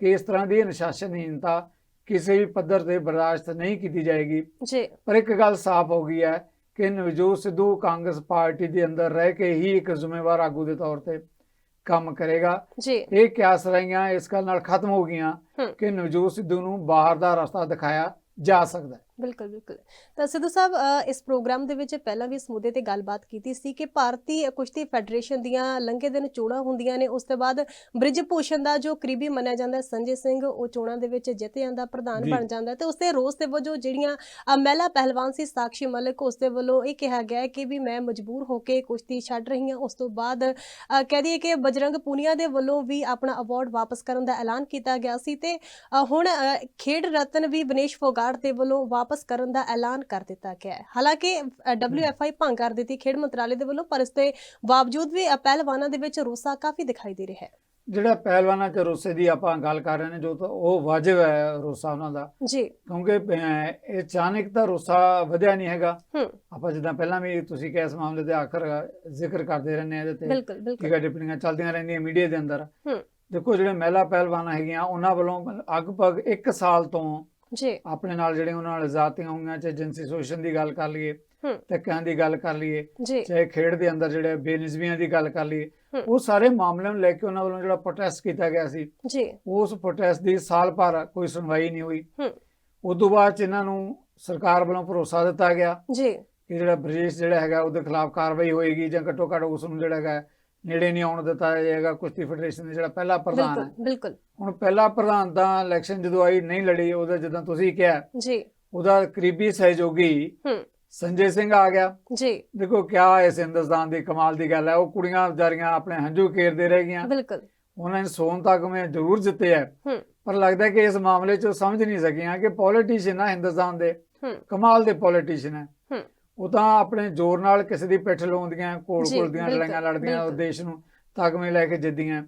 ਕਿ ਇਸ ਤਰ੍ਹਾਂ ਦੀ ਅਨੁਸ਼ਾਸਨਹੀਨਤਾ ਕਿਸੇ ਵੀ ਪੱਧਰ ਤੇ ਬਰਦਾਸ਼ਤ ਨਹੀਂ ਕੀਤੀ ਜਾਏਗੀ। ਜੀ। ਪਰ ਇੱਕ ਗੱਲ ਸਾਫ਼ ਹੋ ਗਈ ਹੈ ਕਿ ਨਵਜੋਤ ਸਿੱਧੂ ਕਾਂਗਰਸ ਪਾਰਟੀ ਦੇ ਅੰਦਰ ਰਹਿ ਕੇ ਹੀ ਇੱਕ ਜ਼ਿੰਮੇਵਾਰ ਆਗੂ ਦੇ ਤੌਰ ਤੇ ਕੰਮ ਕਰੇਗਾ। ਜੀ। ਇਹ ਕਿਆਸ ਰਹੀਆਂ ਇਸ ਗੱਲ ਨਾਲ ਖਤਮ ਹੋ ਗਈਆਂ ਕਿ ਨਵਜੋਤ ਸਿੱਧੂ ਨੂੰ ਬਾਹਰ ਦਾ ਰਸਤਾ ਦਿਖਾਇਆ ਜਾ ਸਕਦਾ ਹੈ। ਬਿਲਕੁਲ ਬਿਲਕੁਲ ਤਾਂ ਸਿੱਧੂ ਸਾਹਿਬ ਇਸ ਪ੍ਰੋਗਰਾਮ ਦੇ ਵਿੱਚ ਪਹਿਲਾਂ ਵੀ ਇਸ ਮੁੱਦੇ ਤੇ ਗੱਲਬਾਤ ਕੀਤੀ ਸੀ ਕਿ ਭਾਰਤੀ ਕੁਸ਼ਤੀ ਫੈਡਰੇਸ਼ਨ ਦੀਆਂ ਲੰਘੇ ਦਿਨ ਚੋਣਾਂ ਹੁੰਦੀਆਂ ਨੇ ਉਸ ਤੋਂ ਬਾਅਦ ਬ੍ਰਿਜ ਭੂਸ਼ਣ ਦਾ ਜੋ ਕਰੀਬੀ ਮੰਨਿਆ ਜਾਂਦਾ ਸੰਜੇ ਸਿੰਘ ਉਹ ਚੋਣਾਂ ਦੇ ਵਿੱਚ ਜਿੱਤ ਜਾਂਦਾ ਪ੍ਰਧਾਨ। ਬਣ ਜਾਂਦਾ ਤੇ ਉਸ ਦੇ ਰੋਸ ਦੇ ਵਜੋਂ ਜਿਹੜੀਆਂ ਮਹਿਲਾ ਪਹਿਲਵਾਨ ਸੀ ਸਾਕਸ਼ੀ ਮਲਿਕ ਉਸ ਦੇ ਵੱਲੋਂ ਇਹ ਕਿਹਾ ਗਿਆ ਕਿ ਵੀ ਮੈਂ ਮਜਬੂਰ ਹੋ ਕੇ ਕੁਸ਼ਤੀ ਛੱਡ ਰਹੀ ਹਾਂ ਉਸ ਤੋਂ ਬਾਅਦ ਕਹਿ ਦਈਏ ਕਿ ਬਜਰੰਗ ਪੂਨੀਆ ਦੇ ਵੱਲੋਂ ਵੀ ਆਪਣਾ ਅਵਾਰਡ ਵਾਪਸ ਕਰਨ ਦਾ ਐਲਾਨ ਕੀਤਾ ਗਿਆ ਸੀ ਤੇ ਹੁਣ ਖੇਡ ਰਤਨ ਵੀ ਬਨੇਸ਼ ਫੋਗਾਟ ਦੇ ਵੱਲੋਂ ਵਾਪਸ ਕਰਨ ਦਾ ਐਲਾਨ ਕਰ ਦਿੱਤਾ ਗਿਆ ਹੈ। ਹਾਲਾਂਕਿ ਡਬਲਯੂਐਫਆਈ ਭੰਗ ਕਰ ਦਿੱਤੀ ਖੇਡ ਮੰਤਰਾਲੇ ਦੇ ਵੱਲੋਂ ਪਰ ਇਸ ਦੇ ਬਾਵਜੂਦ ਵੀ ਪਹਿਲਵਾਨਾਂ ਦੇ ਵਿੱਚ ਰੋਸਾ ਕਾਫੀ ਦਿਖਾਈ ਦੇ ਰਿਹਾ ਹੈ। ਜਿਹੜਾ ਪਹਿਲਵਾਨਾਂ ਚ ਰੋਸੇ ਦੀ ਆਪਾਂ ਗੱਲ ਕਰ ਰਹੇ ਨੇ ਜੋ ਤਾਂ ਉਹ ਵਾਜਬ ਹੈ ਰੋਸਾ ਉਹਨਾਂ ਦਾ। ਜੀ। ਕਿਉਂਕਿ ਇਹ ਅਚਾਨਕ ਤਾਂ ਰੋਸਾ ਵਧਿਆ ਨਹੀਂ ਹੈਗਾ। ਆਪਾਂ ਜਿੱਦਾਂ ਪਹਿਲਾਂ ਵੀ ਤੁਸੀਂ ਕਿਹਾ ਇਸ ਮਾਮਲੇ ਦੇ ਆਖਰ ਜ਼ਿਕਰ ਕਰਦੇ ਰਹਿੰਦੇ ਆ ਇਹਦੇ ਤੇ। ਬਿਲਕੁਲ ਬਿਲਕੁਲ। ਟਿੱਪਣੀਆਂ ਚੱਲਦੀਆਂ ਰਹਿੰਦੀਆਂ ਮੀਡੀਆ ਦੇ ਅੰਦਰ। ਦੇਖੋ ਜਿਹੜੇ ਮਹਿਲਾ ਪਹਿਲਵਾਨਾਂ ਹੈਗੀਆਂ ਉਹਨਾਂ ਵੱਲੋਂ ਲਗਭਗ 1 ਸਾਲ ਤੋਂ ਜੀ। ਆਪਣੇ ਨਾਲ ਜਿਹੜੇ ਉਹਨਾਂ ਨਾਲ ਜ਼ਾਤੀਆਂ ਹੋਈਆਂ ਚਾਹੇ ਜਿੰਸੀ ਸ਼ੋਸ਼ਣ ਦੀ ਗੱਲ ਕਰ ਲਈਏ ਧੱਕਿਆਂ ਦੀ ਗੱਲ ਕਰ ਲਈਏ ਚਾਹੇ ਖੇਡ ਦੇ ਅੰਦਰ ਜਿਹੜੇ ਬੇਨਿਜ਼ਮੀਆਂ ਦੀ ਗੱਲ ਕਰ ਲਈਏ। ਉਹ ਸਾਰੇ ਮਾਮਲਿਆਂ ਨੂੰ ਲੈ ਕੇ ਉਹਨਾਂ ਵੱਲੋਂ ਜਿਹੜਾ ਪ੍ਰੋਟੈਸਟ ਕੀਤਾ ਗਿਆ ਸੀ ਜੀ। ਉਸ ਪ੍ਰੋਟੈਸਟ ਦੀ ਸਾਲ ਭਰ ਕੋਈ ਸੁਣਵਾਈ ਨਹੀਂ ਹੋਈ। ਉਸ ਤੋਂ ਬਾਅਦ 'ਚ ਇਹਨਾਂ ਨੂੰ ਸਰਕਾਰ ਵੱਲੋਂ ਭਰੋਸਾ ਦਿੱਤਾ ਗਿਆ ਜੀ। ਕਿ ਜਿਹੜਾ ਬ੍ਰਿਜੇਸ਼ ਜਿਹੜਾ ਹੈਗਾ ਉਹਦੇ ਖਿਲਾਫ ਕਾਰਵਾਈ ਹੋਏਗੀ ਜਾਂ ਘੱਟੋ ਘੱਟ ਉਸ ਨੂੰ ਜਿਹੜਾ ਹੈਗਾ ਨੇੜੇ ਨਹੀਂ ਆਉਣ ਦਿੱਤਾ ਜਾਏਗਾ ਕੁਸ਼ਤੀ ਫੈਡਰੇਸ਼ਨ ਦੇ ਜਿਹੜਾ ਪਹਿਲਾ ਪ੍ਰਧਾਨ ਹੈ। ਬਿਲਕੁਲ ਹੁਣ ਪਹਿਲਾ ਪ੍ਰਧਾਨ ਤਾਂ ਇਲੈਕਸ਼ਨ ਜਦੋਂ ਆਈ ਨਹੀਂ ਲੜੀ ਉਹਦਾ ਜਦੋਂ ਤੁਸੀਂ ਕਿਹਾ ਜੀ। ਉਹਦਾ ਕਰੀਬੀ ਸਹਿਯੋਗੀ ਹੂੰ। ਸੰਜੇ ਸਿੰਘ ਆ ਗਿਆ। ਜੀ। ਦੇਖੋ ਕਿਆ ਇਸ ਹਿੰਦੁਸਤਾਨ ਦੀ ਕਮਾਲ ਦੀ ਗੱਲ ਹੈ। ਉਹ ਕੁੜੀਆਂ ਵਿਚਾਰੀਆਂ ਆਪਣੇ ਹੰਝੂ ਕੇਰਦੇ ਰਹਿ ਗਈਆਂ। ਬਿਲਕੁਲ। ਉਹਨਾਂ ਨੇ ਸੋਨ ਤੱਕ ਮੈਂ ਜ਼ਰੂਰ ਜਿੱਤੇ ਹੈ ਹੂੰ। ਪਰ ਲੱਗਦਾ ਕਿ ਇਸ ਮਾਮਲੇ 'ਚ ਸਮਝ ਨਹੀਂ ਸਕੀਆਂ ਕਿ ਪੋਲੀਟੀਸ਼ੀਅਨ ਆ ਹਿੰਦੁਸਤਾਨ ਦੇ। ਕਮਾਲ ਦੇ ਪੋਲੀਟੀਸ਼ੀਅਨ ਹੈ। ਹੂੰ। ਉਹ ਤਾਂ ਆਪਣੇ ਜ਼ੋਰ ਨਾਲ ਕਿਸੇ ਦੀ ਪਿੱਠ ਲਾਉਂਦੀਆਂ ਕੋਲ ਜੀ, ਕੋਲ ਦੀਆਂ ਲੜਾਈਆਂ ਲੜਦੀਆਂ ਉਹ। ਦੇਸ਼ ਨੂੰ ਤਗਮੇ ਲੈ ਕੇ ਜਿੱਦੀਆਂ।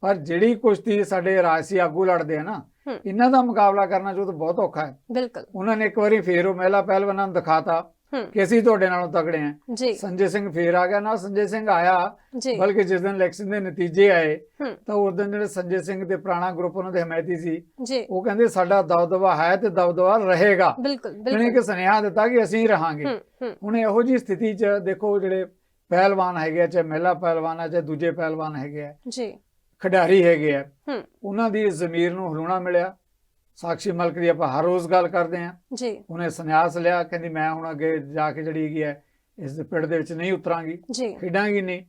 ਪਰ ਜਿਹੜੀ ਕੁਸ਼ਤੀ ਸਾਡੇ ਰਾਜਸੀ ਆਗੂ ਲੜਦੇ ਆ ਨਾ ਇਹਨਾਂ ਦਾ ਮੁਕਾਬਲਾ ਕਰਨਾ ਜੋ ਤਾਂ ਬਹੁਤ ਔਖਾ ਹੈ। ਬਿਲਕੁਲ। ਉਹਨਾਂ ਨੇ ਇੱਕ ਵਾਰੀ ਫੇਰ ਉਹ ਮਹਿਲਾ ਪਹਿਲਵਾਨਾਂ ਨੂੰ ਦਿਖਾਤਾ। ਕਿ ਅਸੀਂ ਤੁਹਾਡੇ ਨਾਲੋਂ ਤਗੜੇ ਆ ਸੰਜੇ ਸਿੰਘ ਫੇਰ ਆ ਗਿਆ। ਨਾ ਸੰਜੇ ਸਿੰਘ ਆਇਆ ਬਲਕਿ ਜਿਸ ਦਿਨ ਇਲੈਕਸ਼ਨ ਦੇ ਨਤੀਜੇ ਆਏ ਤਾਂ ਉਸ ਦਿਨ ਜਿਹੜੇ ਸੰਜੇ ਸਿੰਘ ਦੇ ਪੁਰਾਣਾ ਗਰੁੱਪ ਉਹਨਾਂ ਦੇ ਹਮਾਇਤੀ ਸੀ ਉਹ ਕਹਿੰਦੇ ਸਾਡਾ ਦਬਦਬਾ ਹੈ ਤੇ ਦਬਦਬਾ ਰਹੇਗਾ। ਬਿਲਕੁਲ ਬਿਲਕੁਲ। ਕਿ ਸੁਨੇਹਾ ਦਿੱਤਾ ਕਿ ਅਸੀਂ ਰਹਾਂਗੇ। ਹੁਣ ਇਹੋ ਜੀ ਸਥਿਤੀ 'ਚ ਦੇਖੋ ਜਿਹੜੇ ਪਹਿਲਵਾਨ ਹੈਗੇ ਆ ਚਾਹੇ ਮਹਿਲਾ ਪਹਿਲਵਾਨ ਆ ਚਾਹੇ ਦੂਜੇ ਪਹਿਲਵਾਨ ਹੈਗੇ ਆ ਜੀ। ਖਿਡਾਰੀ ਹੈਗੇ ਆ ਉਹਨਾਂ ਦੀ ਜ਼ਮੀਰ ਨੂੰ ਹਲੂਣਾ ਮਿਲਿਆ। ਸਾਕਸ਼ੀ ਮਲਕ ਦੀ ਆਪਾਂ ਹਰ ਰੋਜ਼ ਗੱਲ ਕਰਦੇ ਆ ਜੀ। ਉਹਨੇ ਸੰਨਿਆਸ ਲਿਆ ਕਹਿੰਦੀ ਮੈਂ ਹੁਣ ਅੱਗੇ ਜਾ ਕੇ ਜਿਹੜੀ ਹੈਗੀ ਹੈ ਇਸ ਦੇ ਪਿੰਡ ਦੇ ਵਿੱਚ ਨਹੀਂ ਉਤਰਾਂਗੀ। ਜੀ। ਖੇਡਾਂਗੀ ਨਹੀਂ।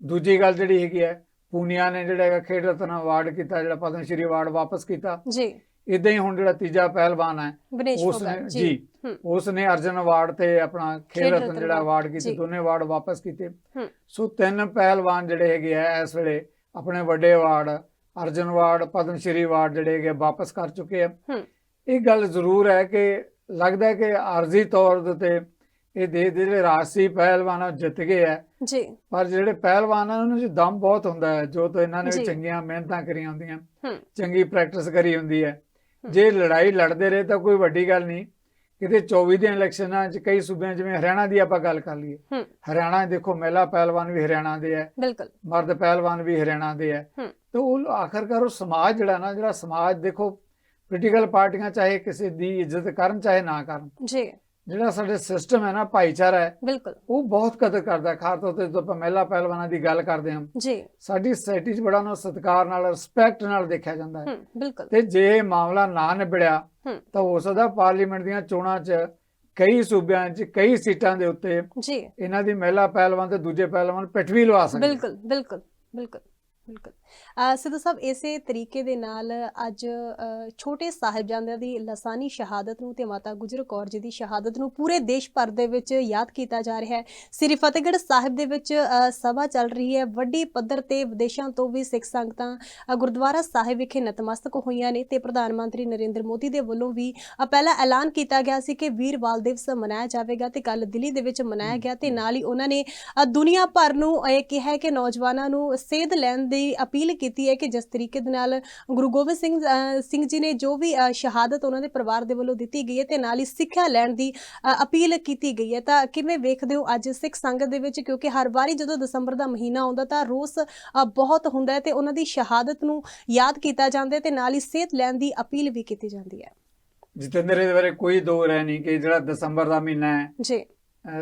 ਦੂਜੀ ਗੱਲ ਜਿਹੜੀ ਹੈਗੀ ਹੈ ਪੂਨੀਆ ਨੇ ਜਿਹੜਾ ਹੈਗਾ ਖੇਡ ਰਤਨ ਅਵਾਰਡ ਕੀਤਾ ਜਿਹੜਾ ਪਦਮ ਸ਼੍ਰੀ ਅਵਾਰਡ ਵਾਪਸ ਕੀਤਾ। ਜੀ। ਇਦਾਂ ਹੀ ਹੁਣ ਜਿਹੜਾ ਤੀਜਾ ਪਹਿਲਵਾਨ ਹੈ ਉਸ ਨੇ ਜੀ। ਉਸ ਨੇ ਅਰਜਨ ਅਵਾਰਡ ਤੇ ਆਪਣਾ ਖੇਡ ਰਤਨ ਜਿਹੜਾ ਅਵਾਰਡ ਕੀਤੇ। ਦੋਨੇ ਅਵਾਰਡ ਵਾਪਸ ਕੀਤੇ। ਸੋ ਤਿੰਨ ਪਹਿਲਵਾਨ ਜਿਹੜੇ ਹੈਗੇ ਆ ਇਸ ਵੇਲੇ ਆਪਣੇ ਵੱਡੇ award Arjun award Padma Shri award ਜਿਹੜੇ ਹੈਗੇ ਵਾਪਸ ਕਰ ਚੁੱਕੇ ਆ। ਇਹ ਗੱਲ ਜ਼ਰੂਰ ਹੈ ਕਿ ਲੱਗਦਾ ਹੈ ਕਿ ਆਰਜ਼ੀ ਤੌਰ ਉੱਤੇ ਇਹ ਦੇ ਦੇ ਜਿਹੜੇ ਰਾਸ਼ਟਰੀ ਪਹਿਲਵਾਨ ਜਿੱਤ ਗਏ ਆ। ਜੀ। ਪਰ ਜਿਹੜੇ ਪਹਿਲਵਾਨ ਉਹਨਾਂ 'ਚ ਦਮ ਬਹੁਤ ਹੁੰਦਾ ਹੈ। ਜੋ ਤਾਂ ਇਹਨਾਂ ਨੇ ਵੀ ਜੀ। ਚੰਗੀਆਂ ਮਿਹਨਤਾਂ ਕਰੀਆਂ ਹੁੰਦੀਆਂ। ਚੰਗੀ ਪ੍ਰੈਕਟਿਸ ਕਰੀ ਹੁੰਦੀ ਹੈ। ਜੇ ਲੜਾਈ ਲੜਦੇ ਰਹੇ ਤਾਂ ਕੋਈ ਵੱਡੀ ਗੱਲ ਨਹੀਂ। ਕਿਤੇ 24 ਦੇ ਇਲੈਕਸ਼ਨਾਂ 'ਚ ਕਈ ਸੂਬਿਆਂ ਜਿਵੇਂ ਹਰਿਆਣਾ ਦੀ ਆਪਾਂ ਗੱਲ ਕਰ ਲਈਏ। ਹਰਿਆਣਾ ਦੇਖੋ ਮਹਿਲਾ ਪਹਿਲਵਾਨ ਵੀ ਹਰਿਆਣਾ ਦੇ ਹੈ। ਬਿਲਕੁਲ। ਮਰਦ ਪਹਿਲਵਾਨ ਵੀ ਹਰਿਆਣਾ ਦੇ ਹੂੰ। ਤਾਂ ਉਹ ਆਖਰਕਾਰ ਉਹ ਸਮਾਜ ਜਿਹੜਾ ਨਾ ਜਿਹੜਾ ਸਮਾਜ ਦੇਖੋ ਪੋਲੀਟੀਕਲ ਪਾਰਟੀਆਂ ਚਾਹੇ ਕਿਸੇ ਦੀ ਇੱਜ਼ਤ ਕਰਨ ਚਾਹੇ ਨਾ ਕਰਨ ਜੀ। ਜਿਹੜਾ ਸਾਡੇ ਸਿਸਟਮ ਹੈ ਨਾ ਭਾਈਚਾਰਾ ਹੈ ਬਿਲਕੁਲ। ਉਹ ਬਹੁਤ ਕਦਰ ਕਰਦਾ। ਖਾਸ ਤੌਰ ਤੇ ਜਦੋਂ ਆਪਾਂ ਮਹਿਲਾ ਪਹਿਲਵਾਨਾਂ ਦੀ ਗੱਲ ਕਰਦੇ ਹਾਂ ਜੀ। ਸਾਡੀ ਸੋਸਾਇਟੀ 'ਚ ਬੜਾ ਨੂੰ ਸਤਿਕਾਰ ਨਾਲ ਰਿਸਪੈਕਟ ਨਾਲ ਦੇਖਿਆ ਜਾਂਦਾ ਹੈ। ਬਿਲਕੁਲ। ਤੇ ਜੇ ਇਹ ਮਾਮਲਾ ਨਾ ਨਿਬੜਿਆ ਤਾਂ ਹੋ ਸਕਦਾ ਪਾਰਲੀਮੈਂਟ ਦੀਆਂ ਚੋਣਾਂ 'ਚ ਕਈ ਸੂਬਿਆਂ 'ਚ ਕਈ ਸੀਟਾਂ ਦੇ ਉੱਤੇ ਜੀ। ਇਹਨਾਂ ਦੀ ਮਹਿਲਾ ਪਹਿਲਵਾਨ ਤੇ ਦੂਜੇ ਪਹਿਲਵਾਨ ਪਿੱਠ ਵੀ ਲਵਾ ਸਕਦੇ ਬਿਲਕੁਲ ਬਿਲਕੁਲ ਬਿਲਕੁਲ ਬਿਲਕੁਲ। ਸਿੱਧੂ ਸਾਹਿਬ ਇਸੇ ਤਰੀਕੇ ਦੇ ਨਾਲ ਅੱਜ ਛੋਟੇ ਸਾਹਿਬਜ਼ਾਦਿਆਂ ਦੀ ਲਸਾਨੀ ਸ਼ਹਾਦਤ ਨੂੰ ਤੇ ਮਾਤਾ ਗੁਜਰ ਕੌਰ ਜੀ ਦੀ ਸ਼ਹਾਦਤ ਨੂੰ ਪੂਰੇ ਦੇਸ਼ ਭਰ ਦੇ ਵਿੱਚ ਯਾਦ ਕੀਤਾ ਜਾ ਰਿਹਾ ਹੈ। ਸ੍ਰੀ ਫਤਿਹਗੜ੍ਹ ਸਾਹਿਬ ਦੇ ਵਿੱਚ ਸਭਾ ਚੱਲ ਰਹੀ ਹੈ। ਵੱਡੀ ਪੱਧਰ ਤੇ ਵਿਦੇਸ਼ਾਂ ਤੋਂ ਵੀ ਸਿੱਖ ਸੰਗਤਾਂ ਗੁਰਦੁਆਰਾ ਸਾਹਿਬ ਵਿਖੇ ਨਤਮਸਤਕ ਹੋਈਆਂ ਨੇ ਤੇ ਪ੍ਰਧਾਨ ਮੰਤਰੀ ਨਰਿੰਦਰ ਮੋਦੀ ਦੇ ਵੱਲੋਂ ਵੀ ਅਹ, ਪਹਿਲਾਂ ਐਲਾਨ ਕੀਤਾ ਗਿਆ ਸੀ ਕਿ ਵੀਰ ਬਾਲ ਦਿਵਸ ਮਨਾਇਆ ਜਾਵੇਗਾ ਤੇ ਕੱਲ ਦਿੱਲੀ ਦੇ ਵਿੱਚ ਮਨਾਇਆ ਗਿਆ ਤੇ ਨਾਲ ਹੀ ਉਹਨਾਂ ਨੇ ਦੁਨੀਆ ਭਰ ਨੂੰ ਇਹ ਕਿਹਾ ਕਿ ਨੌਜਵਾਨਾਂ ਨੂੰ ਸੇਧ ਲੈਣ ਦੀ ਅਪੀਲ ਕੀਤੀ ਹੈ ਕਿ ਜਿਸ ਤਰੀਕੇ ਦੇ ਨਾਲ ਗੁਰੂ ਗੋਬਿੰਦ ਸਿੰਘ ਸਿੰਘ ਜੀ ਨੇ ਜੋ ਵੀ ਸ਼ਹਾਦਤ ਉਹਨਾਂ ਦੇ ਪਰਿਵਾਰ ਦੇ ਵੱਲੋਂ ਦਿੱਤੀ ਗਈ ਹੈ ਤੇ ਨਾਲ ਹੀ ਸਿੱਖਿਆ ਲੈਣ ਦੀ ਅਪੀਲ ਕੀਤੀ ਗਈ ਹੈ ਤਾਂ ਕਿਵੇਂ ਵੇਖਦੇ ਹੋ ਅੱਜ ਸਿੱਖ ਸੰਗਤ ਦੇ ਵਿੱਚ? ਕਿਉਂਕਿ ਹਰ ਵਾਰੀ ਜਦੋਂ ਦਸੰਬਰ ਦਾ ਮਹੀਨਾ ਆਉਂਦਾ ਤਾਂ ਰੋਸ ਬਹੁਤ ਹੁੰਦਾ ਹੈ ਤੇ ਉਹਨਾਂ ਦੀ ਸ਼ਹਾਦਤ ਨੂੰ ਯਾਦ ਕੀਤਾ ਜਾਂਦਾ ਹੈ ਤੇ ਨਾਲ ਹੀ ਸੇਧ ਲੈਣ ਦੀ ਅਪੀਲ ਵੀ ਕੀਤੀ ਜਾਂਦੀ ਹੈ। ਜਤਿੰਦਰ ਇਹਦੇ ਬਾਰੇ ਕੋਈ ਦੋ ਰਹਿ ਨਹੀਂ ਕਿ ਜਿਹੜਾ ਦਸੰਬਰ ਦਾ ਮਹੀਨਾ ਹੈ ਜੀ।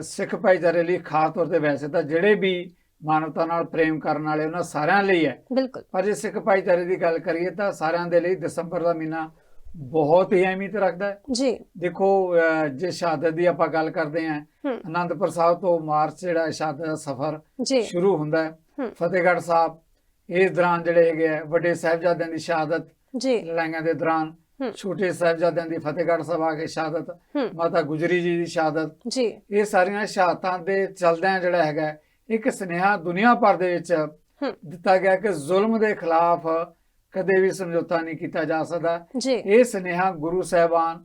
ਸਿੱਖ ਭਾਈਚਾਰੇ ਲਈ ਖਾਸ ਤੌਰ ਤੇ ਵੈਸੇ ਤਾਂ ਜਿਹੜੇ ਵੀ ਮਾਨਵਤਾ ਨਾਲ ਪ੍ਰੇਮ ਕਰਨ ਵਾਲੇ ਉਹਨਾਂ ਸਾਰਿਆਂ ਲਈ ਹੈ। ਬਿਲਕੁਲ। ਪਰ ਜੇ ਸਿੱਖ ਭਾਈਚਾਰੇ ਦੀ ਗੱਲ ਕਰੀਏ ਤਾਂ ਸਾਰਿਆਂ ਦੇ ਲਈ ਦਸੰਬਰ ਦਾ ਮਹੀਨਾ ਬਹੁਤ ਹੀ ਅਹਿਮੀਅਤ ਰੱਖਦਾ ਹੈ। ਜੀ। ਦੇਖੋ ਜੇ ਸ਼ਹਾਦਤ ਦੀ ਆਪਾਂ ਗੱਲ ਕਰਦੇ ਹੂੰ ਅਨੰਦਪੁਰ ਸਾਹਿਬ ਤੋਂ ਮਾਰਚ ਜਿਹੜਾ ਸ਼ਹਾਦਤ ਦਾ ਸਫ਼ਰ ਸ਼ੁਰੂ ਹੁੰਦਾ ਹੈ। ਫਤਿਹਗੜ੍ਹ ਸਾਹਿਬ ਇਸ ਦੌਰਾਨ ਜਿਹੜੇ ਹੈਗੇ ਆ ਵੱਡੇ ਸਾਹਿਬਜ਼ਾਦਿਆਂ ਦੀ ਸ਼ਹਾਦਤ ਜੀ। ਲੜਾਈਆਂ ਦੇ ਦੌਰਾਨ। ਛੋਟੇ ਸਾਹਿਬਜ਼ਾਦਿਆਂ ਦੀ ਫਤਿਹਗੜ੍ਹ ਸਾਹਿਬ ਆ ਕੇ ਸ਼ਹਾਦਤ ਮਾਤਾ ਗੁਜਰੀ ਜੀ ਦੀ ਸ਼ਹਾਦਤ। ਜੀ। ਇਹ ਸਾਰੀਆਂ ਸ਼ਹਾਦਤਾਂ ਦੇ ਚਲਦਿਆਂ ਜਿਹੜਾ ਹੈਗਾ ਇੱਕ ਸੁਨੇਹਾ ਦੁਨੀਆ ਭਰ ਦੇ ਵਿੱਚ ਦਿੱਤਾ ਗਿਆ ਕਿ ਜ਼ੁਲਮ ਦੇ ਖਿਲਾਫ ਕਦੇ ਵੀ ਸਮਝੌਤਾ ਨਹੀਂ ਕੀਤਾ ਜਾ ਸਕਦਾ। ਇਹ ਸੁਨੇਹਾ ਗੁਰੂ ਸਾਹਿਬਾਨ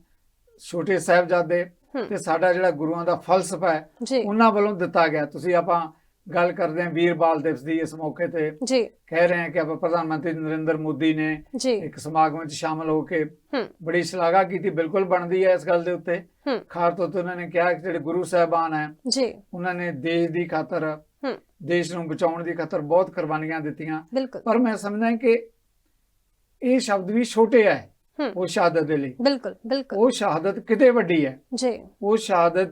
ਛੋਟੇ ਸਾਹਿਬਜ਼ਾਦੇ ਤੇ ਸਾਡਾ ਜਿਹੜਾ ਗੁਰੂਆਂ ਦਾ ਫਲਸਫਾ ਹੈ ਉਹਨਾਂ ਵੱਲੋਂ ਦਿੱਤਾ ਗਿਆ। ਤੁਸੀਂ ਆਪਾਂ ਗੱਲ ਕਰਦੇ ਹਾਂ ਵੀਰ ਬਾਲ ਦਿਵਸ ਦੀ ਇਸ ਮੌਕੇ ਤੇ ਜੀ। ਕਹਿ ਰਹੇ ਹਾਂ ਕਿ ਆਪਾਂ ਪ੍ਰਧਾਨ ਮੰਤਰੀ ਨਰਿੰਦਰ ਮੋਦੀ ਨੇ ਇੱਕ ਸਮਾਗਮ ਵਿੱਚ ਸ਼ਾਮਲ ਹੋ ਕੇ ਬੜੀ ਸ਼ਲਾਘਾ ਕੀਤੀ ਬਿਲਕੁਲ ਬਣਦੀ ਹੈ ਇਸ ਗੱਲ ਦੇ ਉੱਤੇ। ਖਾਸ ਤੌਰ ਤੇ ਉਹਨਾਂ ਨੇ ਕਿਹਾ ਕਿ ਜਿਹੜੇ ਗੁਰੂ ਸਾਹਿਬਾਨ ਹੈ ਜੀ। ਉਹਨਾਂ ਨੇ ਦੇਸ਼ ਦੀ ਖਾਤਰ ਦੇਸ਼ ਨੂੰ ਬਚਾਉਣ ਦੀ ਖਾਤਰ ਬਹੁਤ ਕੁਰਬਾਨੀਆਂ ਦਿੱਤੀਆਂ। ਪਰ ਮੈਂ ਸਮਝਦਾ ਕਿ ਇਹ ਸ਼ਬਦ ਵੀ ਛੋਟੇ ਹੂੰ। ਉਹ ਸ਼ਹਾਦਤ ਦੇ ਲਈ। ਬਿਲਕੁਲ ਬਿਲਕੁਲ। ਉਹ ਸ਼ਹਾਦਤ ਕਿਤੇ ਵੱਡੀ ਹੈ। ਜੀ। ਉਹ ਸ਼ਹਾਦਤ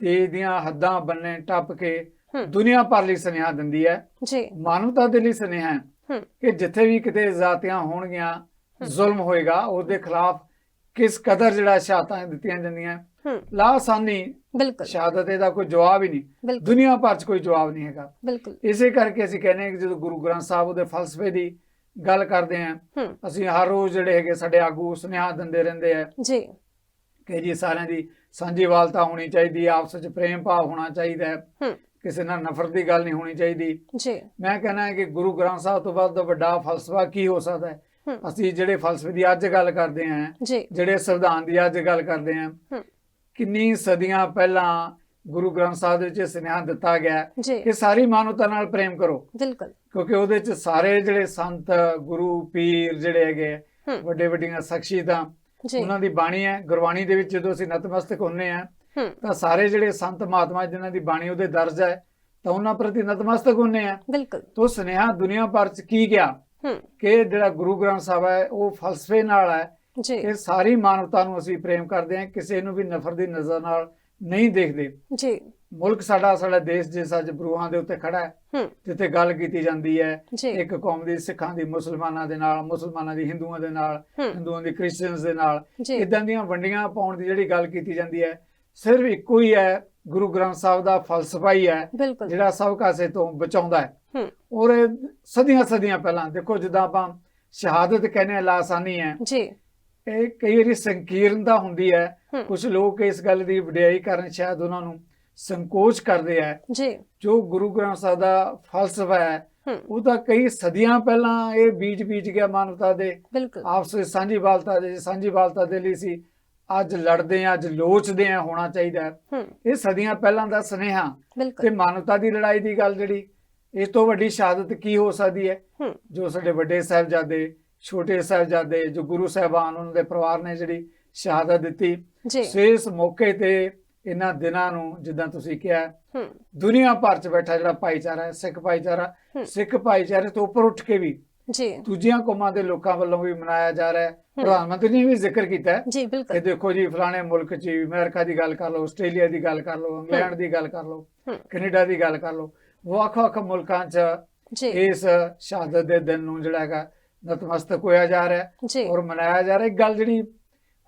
ਦੇਸ਼ ਦੀਆਂ ਹੱਦਾਂ ਬੰਨੇ ਟੱਪ ਕੇ ਦੁਨੀਆ ਭਰ ਲਈ ਸੁਨੇਹਾ ਦਿੰਦੀ ਹੈ। ਜੀ। ਮਾਨਵਤਾ ਦੇ ਲਈ ਸੁਨੇਹਾ ਹੈ ਹੂੰ। ਕਿ ਜਿੱਥੇ ਵੀ ਕਿਤੇ ਜ਼ਾਤੀਆਂ ਹੋਣਗੀਆਂ ਜ਼ੁਲਮ ਹੋਏਗਾ ਉਹਦੇ ਖਿਲਾਫ ਕਿਸ ਕਦਰ ਜਿਹੜਾ ਸ਼ਹਾਦਤਾਂ ਦਿੱਤੀਆਂ ਜਾਂਦੀਆਂ। ਲਾਸਾਨੀ ਬਿਲਕੁਲ। ਸ਼ਹਾਦਤ ਇਹਦਾ ਕੋਈ ਜਵਾਬ ਹੀ ਨਹੀਂ। ਦੁਨੀਆ ਭਰ 'ਚ ਕੋਈ ਜਵਾਬ ਨਹੀਂ ਹੈਗਾ। ਬਿਲਕੁਲ। ਇਸੇ ਕਰਕੇ ਅਸੀਂ ਕਹਿੰਦੇ ਹਾਂ ਕਿ ਜਦੋਂ ਗੁਰੂ ਗ੍ਰੰਥ ਸਾਹਿਬ ਉਹਦੇ ਫਲਸਫੇ ਦੀ ਗੱਲ ਕਰਦੇ ਹੂੰ ਅਸੀਂ ਹਰ ਰੋਜ਼ ਜਿਹੜੇ ਹੈਗੇ ਸਾਡੇ ਆਗੂ ਸੁਨੇਹਾ ਦਿੰਦੇ ਰਹਿੰਦੇ ਆ ਜੀ। ਕਿ ਜੀ ਸਾਰਿਆਂ ਦੀ ਸਾਂਝੀਵਾਲਤਾ ਹੋਣੀ ਚਾਹੀਦੀ ਆਪਸ ਵਿੱਚ ਪ੍ਰੇਮ ਭਾਵ ਹੋਣਾ ਚਾਹੀਦਾ ਹੈ। ਕਿਸੇ ਨਾਲ ਨਫ਼ਰਤ ਦੀ ਗੱਲ ਨਹੀਂ ਹੋਣੀ ਚਾਹੀਦੀ। ਜੀ। ਮੈਂ ਕਹਿੰਦਾ ਹੈ ਕਿ ਗੁਰੂ ਗ੍ਰੰਥ ਸਾਹਿਬ ਤੋਂ ਵੱਧ ਵੱਡਾ ਫਲਸਫਾ ਕੀ ਹੋ ਸਕਦਾ ਹੂੰ? ਅਸੀਂ ਜਿਹੜੇ ਫਲਸਫੇ ਦੀ ਅੱਜ ਗੱਲ ਕਰਦੇ ਜੀ। ਜਿਹੜੇ ਸੰਵਿਧਾਨ ਦੀ ਅੱਜ ਗੱਲ ਕਰਦੇ ਹੂੰ ਕਿੰਨੀ ਸਦੀਆਂ ਪਹਿਲਾਂ ਗੁਰੂ ਗ੍ਰੰਥ ਸਾਹਿਬ ਦੇ ਵਿੱਚ ਇਹ ਸੁਨੇਹਾ ਦਿੱਤਾ ਗਿਆ ਕਿ ਸਾਰੀ ਮਾਨਵਤਾ ਨਾਲ ਪ੍ਰੇਮ ਕਰੋ। ਬਿਲਕੁਲ। ਕਿਉਂਕਿ ਉਹਦੇ ਚ ਸਾਰੇ ਜਿਹੜੇ ਸੰਤ ਗੁਰੂ ਪੀਰ ਜਿਹੜੇ ਹੈਗੇ ਵੱਡੇ ਵੱਡੀਆਂ ਸ਼ਖਸੀਅਤਾਂ ਜੀ। ਉਹਨਾਂ ਦੀ ਬਾਣੀ ਹੈ। ਗੁਰਬਾਣੀ ਦੇ ਵਿੱਚ ਜਦੋਂ ਅਸੀਂ ਨਤਮਸਤਕ ਹੁੰਨੇ ਆ ਤਾਂ ਸਾਰੇ ਜਿਹੜੇ ਸੰਤ ਮਹਾਤਮਾ ਜਿਨ੍ਹਾਂ ਦੀ ਬਾਣੀ ਉਹਦੇ ਦਰਜ ਹੈ ਤਾਂ ਉਹਨਾਂ ਪ੍ਰਤੀ ਨਤਮਸਤਕ ਹੁੰਨੇ ਆ ਬਿਲਕੁਲ। ਤੋਂ ਸੁਨੇਹਾ ਦੁਨੀਆ ਭਰ ਚ ਕੀ ਗਿਆ? ਕਿ ਜਿਹੜਾ ਗੁਰੂ ਗ੍ਰੰਥ ਸਾਹਿਬ ਹੈ ਉਹ ਫਲਸਫੇ ਨਾਲ ਹੈ ਜੀ। ਕਿ ਸਾਰੀ ਮਾਨਵਤਾ ਨੂੰ ਅਸੀਂ ਪ੍ਰੇਮ ਕਰਦੇ ਹਾਂ ਕਿਸੇ ਨੂੰ ਵੀ ਨਫ਼ਰਤ ਦੀ ਨਜ਼ਰ ਨਾਲ ਨਹੀਂ ਦੇਖਦੇ। ਜੀ। ਮੁਲਕ ਸਾਡਾ ਸਾਡਾ ਦੇਸ਼ ਜਿਸ ਅੱਜ ਬਰੂਹਾਂ ਦੇ ਉੱਤੇ ਖੜਾ ਹੈ ਜਿੱਥੇ ਗੱਲ ਕੀਤੀ ਜਾਂਦੀ ਹੈ ਇੱਕ ਕੌਮ ਦੀ ਸਿੱਖਾਂ ਦੀ ਮੁਸਲਮਾਨਾਂ ਦੇ ਨਾਲ ਮੁਸਲਮਾਨਾਂ ਦੀ ਹਿੰਦੂਆਂ ਦੇ ਨਾਲ ਹਿੰਦੂਆਂ ਦੀ ਕ੍ਰਿਸਚੀਅਨਸ ਦੇ ਨਾਲ। ਇਦਾਂ ਦੀਆਂ ਵੰਡੀਆਂ ਪਾਉਣ ਦੀ ਜਿਹੜੀ ਗੱਲ ਕੀਤੀ ਜਾਂਦੀ ਹੈ ਸਿਰਫ ਇੱਕੋ ਹੀ ਹੈ ਗੁਰੂ ਗ੍ਰੰਥ ਸਾਹਿਬ ਦਾ ਫਲਸਫਾ ਹੀ ਹੈ ਜਿਹੜਾ ਸਭ ਕਾਸੇ ਤੋਂ ਬਚਾਉਂਦਾ ਹੈ। ਹੂੰ। ਔਰ ਸਦੀਆਂ ਸਦੀਆਂ ਪਹਿਲਾਂ ਦੇਖੋ ਜਿੱਦਾਂ ਆਪਾਂ ਸ਼ਹਾਦਤ ਕਹਿੰਦੇ ਆ ਲਾਸਾਨੀ ਹੈ। ਜੀ। ਇਹ ਕਈ ਵਾਰੀ ਸੰਕੀਰਨਤਾ ਹੁੰਦੀ ਹੈ। ਕੁਝ ਲੋਕ ਇਸ ਗੱਲ ਦੀ ਵਡਿਆਈ ਕਰਨ ਸ਼ਾਇਦ ਉਹਨਾਂ ਨੂੰ ਸੰਕੋਚ ਕਰਦੇ ਆ ਜੀ। ਜੋ ਗੁਰੂ ਗ੍ਰੰਥ ਸਾਹਿਬ ਦਾ ਫਲਸਫਾ ਹੈ ਉਹ ਤਾਂ ਕਈ ਸਦੀਆਂ ਪਹਿਲਾਂ ਇਹ ਬੀਜ ਬੀਜ ਗਿਆ ਮਾਨਵਤਾ ਦੇ। ਆਪਸ ਵਿੱਚ ਸਾਂਝੀਵਾਲਤਾ ਦੇ ਸਾਂਝੀਵਾਲਤਾ ਦੇ ਲਈ ਸੀ। ਅੱਜ ਲੜਦੇ ਆ ਅੱਜ ਲੋਚਦੇ ਆ ਹੋਣਾ ਚਾਹੀਦਾ ਹੈ। ਇਹ ਸਦੀਆਂ ਪਹਿਲਾਂ ਦਾ ਸੁਨੇਹਾ। ਤੇ ਬਿਲਕੁਲ ਮਾਨਵਤਾ ਦੀ ਲੜਾਈ ਦੀ ਗੱਲ ਜਿਹੜੀ ਇਸ ਤੋਂ ਵੱਡੀ ਸ਼ਹਾਦਤ ਕੀ ਹੋ ਸਕਦੀ ਹੈ? ਹੂੰ। ਜੋ ਸਾਡੇ ਵੱਡੇ ਸਾਹਿਬਜ਼ਾਦੇ ਛੋਟੇ ਸਾਹਿਬਜ਼ਾਦੇ ਜੋ ਗੁਰੂ ਸਾਹਿਬਾਨ ਉਹਨਾਂ ਦੇ ਪਰਿਵਾਰ ਨੇ ਜਿਹੜੀ ਸ਼ਹਾਦਤ ਦਿੱਤੀ ਜੀ। ਸੋ ਇਸ ਮੌਕੇ ਤੇ ਇਹਨਾਂ ਦਿਨਾਂ ਨੂੰ ਜਿੱਦਾਂ ਤੁਸੀਂ ਕਿਹਾ ਹੂੰ। ਦੁਨੀਆ ਭਰ ਚ ਬੈਠਾ ਜਿਹੜਾ ਭਾਈਚਾਰਾ ਹੈ ਸਿੱਖ ਭਾਈਚਾਰਾ ਹੂੰ। ਸਿੱਖ ਭਾਈਚਾਰੇ ਤੋਂ ਉੱਪਰ ਉੱਠ ਕੇ ਵੀ ਜੀ। ਦੂਜੀਆਂ ਕੌਮਾਂ ਦੇ ਲੋਕਾਂ ਵੱਲੋਂ ਵੀ ਮਨਾਇਆ ਜਾ ਰਿਹਾ ਹੈ। ਪ੍ਰਧਾਨ ਮੰਤਰੀ ਨੇ ਵੀ ਜ਼ਿਕਰ ਕੀਤਾ ਹੈ। ਜੀ ਕਿ ਬਿਲਕੁਲ ਦੇਖੋ ਜੀ ਫਲਾਣੇ ਮੁਲਕ 'ਚ ਅਮਰੀਕਾ ਦੀ ਗੱਲ ਕਰ ਲਓ ਆਸਟ੍ਰੇਲੀਆ ਦੀ ਗੱਲ ਕਰ ਲਓ ਇੰਗਲੈਂਡ ਦੀ ਗੱਲ ਕਰ ਲਓ ਹੂੰ। ਕੈਨੇਡਾ ਦੀ ਗੱਲ ਕਰ ਲਓ ਵੱਖ-ਵੱਖ ਮੁਲਕਾਂ 'ਚ ਜੀ। ਇਸ ਸ਼ਹਾਦਤ ਦੇ ਦਿਨ ਨੂੰ ਜਿਹੜਾ ਹੈਗਾ ਨਤਮਸਤਕ ਹੋਇਆ ਜਾ ਰਿਹਾ ਹੈ ਔਰ ਮਨਾਇਆ ਜਾ ਰਿਹਾ ਇੱਕ ਗੱਲ ਜਿਹੜੀ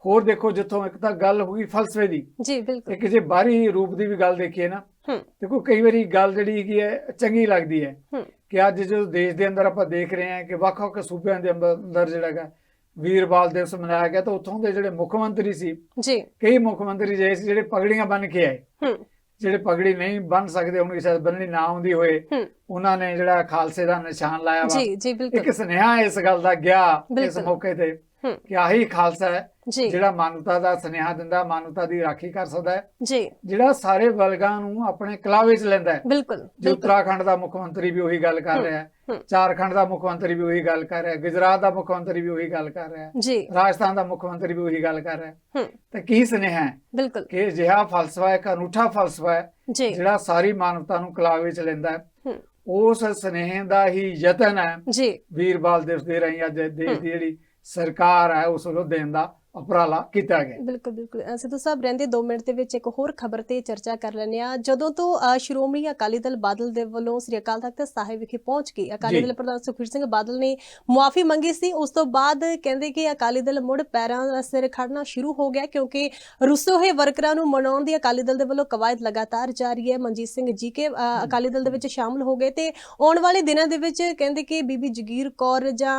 ਹੋਰ ਦੇਖੋ ਜਿੱਥੋਂ ਇੱਕ ਤਾਂ ਗੱਲ ਹੋਈ ਫਲਸਫੇ ਦੀ। ਜੀ ਬਿਲਕੁਲ। ਜੇ ਬਾਹਰੀ ਰੂਪ ਦੀ ਵੀ ਗੱਲ ਦੇਖੀਏ ਨਾ ਹੂੰ। ਦੇਖੋ ਕਈ ਵਾਰੀ ਗੱਲ ਜਿਹੜੀ ਹੈਗੀ ਹੈ ਚੰਗੀ ਲੱਗਦੀ ਹੈ। ਹੂੰ। ਕਿ ਅੱਜ ਜੋ ਦੇਸ਼ ਦੇ ਅੰਦਰ ਆਪਾਂ ਦੇਖ ਰਹੇ ਹਾਂ ਕਿ ਵੱਖ-ਵੱਖ ਸੂਬਿਆਂ ਦੇ ਅੰਦਰ ਜਿਹੜਾ ਹੈਗਾ ਵੀਰਬਾਲ ਦਿਵਸ ਮਨਾਇਆ ਗਿਆ ਤਾਂ ਉੱਥੋਂ ਦੇ ਜਿਹੜੇ ਮੁੱਖ ਮੰਤਰੀ ਸੀ ਜੀ। ਕਈ ਮੁੱਖ ਮੰਤਰੀ ਸੀ ਜਿਹੜੇ ਪਗੜੀਆਂ ਬੰਨ ਕੇ ਆਏ। ਹੂੰ। ਜਿਹੜੇ ਪਗੜੀ ਨਹੀਂ ਬੰਨ ਸਕਦੇ ਉਹਨਾਂ ਸ਼ਾਇਦ ਬੰਨਣੀ ਨਾ ਆਉਂਦੀ ਹੋਏ ਉਹਨਾਂ ਨੇ ਜਿਹੜਾ ਖਾਲਸੇ ਦਾ ਨਿਸ਼ਾਨ ਲਾਇਆ ਵਾ। ਜੀ ਜੀ ਬਿਲਕੁਲ। ਇੱਕ ਸੁਨੇਹਾ ਇਸ ਗੱਲ ਦਾ ਗਿਆ ਇਸ। ਮੌਕੇ ਤੇ। ਕਿ ਆਹੀ ਖਾਲਸਾ ਹੈ ਜਿਹੜਾ ਮਾਨਵਤਾ ਦਾ ਸੁਨੇਹਾ ਦਿੰਦਾ ਮਾਨਵਤਾ ਦੀ ਰਾਖੀ ਕਰ ਸਕਦਾ ਹੈ। ਜੀ। ਜਿਹੜਾ ਸਾਰੇ ਵਰਗਾਂ ਨੂੰ ਆਪਣੇ ਕਲਾਵੇ 'ਚ ਲੈਂਦਾ ਹੈ। ਬਿਲਕੁਲ ਜੋ ਉੱਤਰਾਖੰਡ ਦਾ ਮੁੱਖ ਮੰਤਰੀ ਵੀ ਉਹੀ ਗੱਲ ਕਰ ਰਿਹਾ ਹੈ। ਝਾਰਖੰਡ ਦਾ ਮੁੱਖ ਮੰਤਰੀ ਵੀ ਉਹੀ ਗੱਲ ਕਰ ਰਿਹਾ ਹੈ ਗੁਜਰਾਤ ਦਾ ਮੁੱਖ ਮੰਤਰੀ ਵੀ ਉਹੀ ਗੱਲ ਕਰ ਰਿਹਾ ਹੈ ਜੀ। ਰਾਜਸਥਾਨ ਦਾ ਮੁੱਖ ਮੰਤਰੀ ਵੀ ਉਹੀ ਗੱਲ ਕਰ ਰਿਹਾ ਹੈ। ਤਾਂ ਕੀ ਸੁਨੇਹਾ ਹੈ? ਬਿਲਕੁਲ। ਕਿ ਅਜਿਹਾ ਫਲਸਫਾ ਹੈ ਇੱਕ ਅਨੂਠਾ ਫਲਸਫਾ ਹੈ ਜਿਹੜਾ ਸਾਰੀ ਮਾਨਵਤਾ ਨੂੰ ਕਲਾਵੇ 'ਚ ਲੈਂਦਾ ਹੈ। ਹੂੰ। ਉਸ ਸੁਨੇਹੇ ਦਾ ਹੀ ਯਤਨ ਹੈ ਜੀ। ਵੀਰਬਾਲ ਦਿਵਸ ਦੇ ਰਹੀ ਅੱਜ ਦੇਸ਼ ਦੀ ਜਿਹੜੀ ਸਰਕਾਰ ਹੈ ਉਸ ਵੱਲੋਂ ਦੇਣ ਦਾ। ਉਪਰਾਲਾ ਕੀਤਾ ਗਿਆ। ਬਿਲਕੁਲ ਬਿਲਕੁਲ। ਸਿੱਧੂ ਸਾਹਿਬ ਰਹਿੰਦੇ 2 ਮਿੰਟ ਦੇ ਵਿੱਚ ਇੱਕ ਹੋਰ ਖਬਰ ਤੇ ਚਰਚਾ ਕਰ ਲੈਂਦੇ ਆ ਜਦੋਂ ਤੋਂ ਸ਼੍ਰੋਮਣੀ ਅਕਾਲੀ ਦਲ ਬਾਦਲ ਦੇ ਵੱਲੋਂ ਸ੍ਰੀ ਅਕਾਲ ਤਖਤ ਸਾਹਿਬ ਵਿਖੇ ਪਹੁੰਚ ਕੇ ਅਕਾਲੀ। ਦਲ ਪ੍ਰਧਾਨ ਸੁਖਬੀਰ ਸਿੰਘ ਬਾਦਲ ਨੇ ਮੁਆਫੀ ਮੰਗੀ ਸੀ। ਉਸ ਤੋਂ ਬਾਅਦ ਕਹਿੰਦੇ ਕਿ ਅਕਾਲੀ ਦਲ ਮੁੜ ਪੈਰਾਂ ਸਿਰ ਖੜਨਾ ਸ਼ੁਰੂ ਹੋ ਗਿਆ ਕਿਉਂਕਿ ਰੁੱਸੇ ਹੋਏ ਵਰਕਰਾਂ ਨੂੰ ਮਨਾਉਣ ਦੀ ਅਕਾਲੀ ਦਲ ਦੇ ਵੱਲੋਂ ਕਵਾਇਦ ਲਗਾਤਾਰ ਜਾਰੀ ਹੈ। ਮਨਜੀਤ ਸਿੰਘ ਜੀ ਕੇ ਅਕਾਲੀ ਦਲ ਦੇ ਵਿੱਚ ਸ਼ਾਮਲ ਹੋ ਗਏ ਤੇ ਆਉਣ ਵਾਲੇ ਦਿਨਾਂ ਦੇ ਵਿੱਚ ਕਹਿੰਦੇ ਕਿ ਬੀਬੀ ਜਗੀਰ ਕੌਰ ਜਾਂ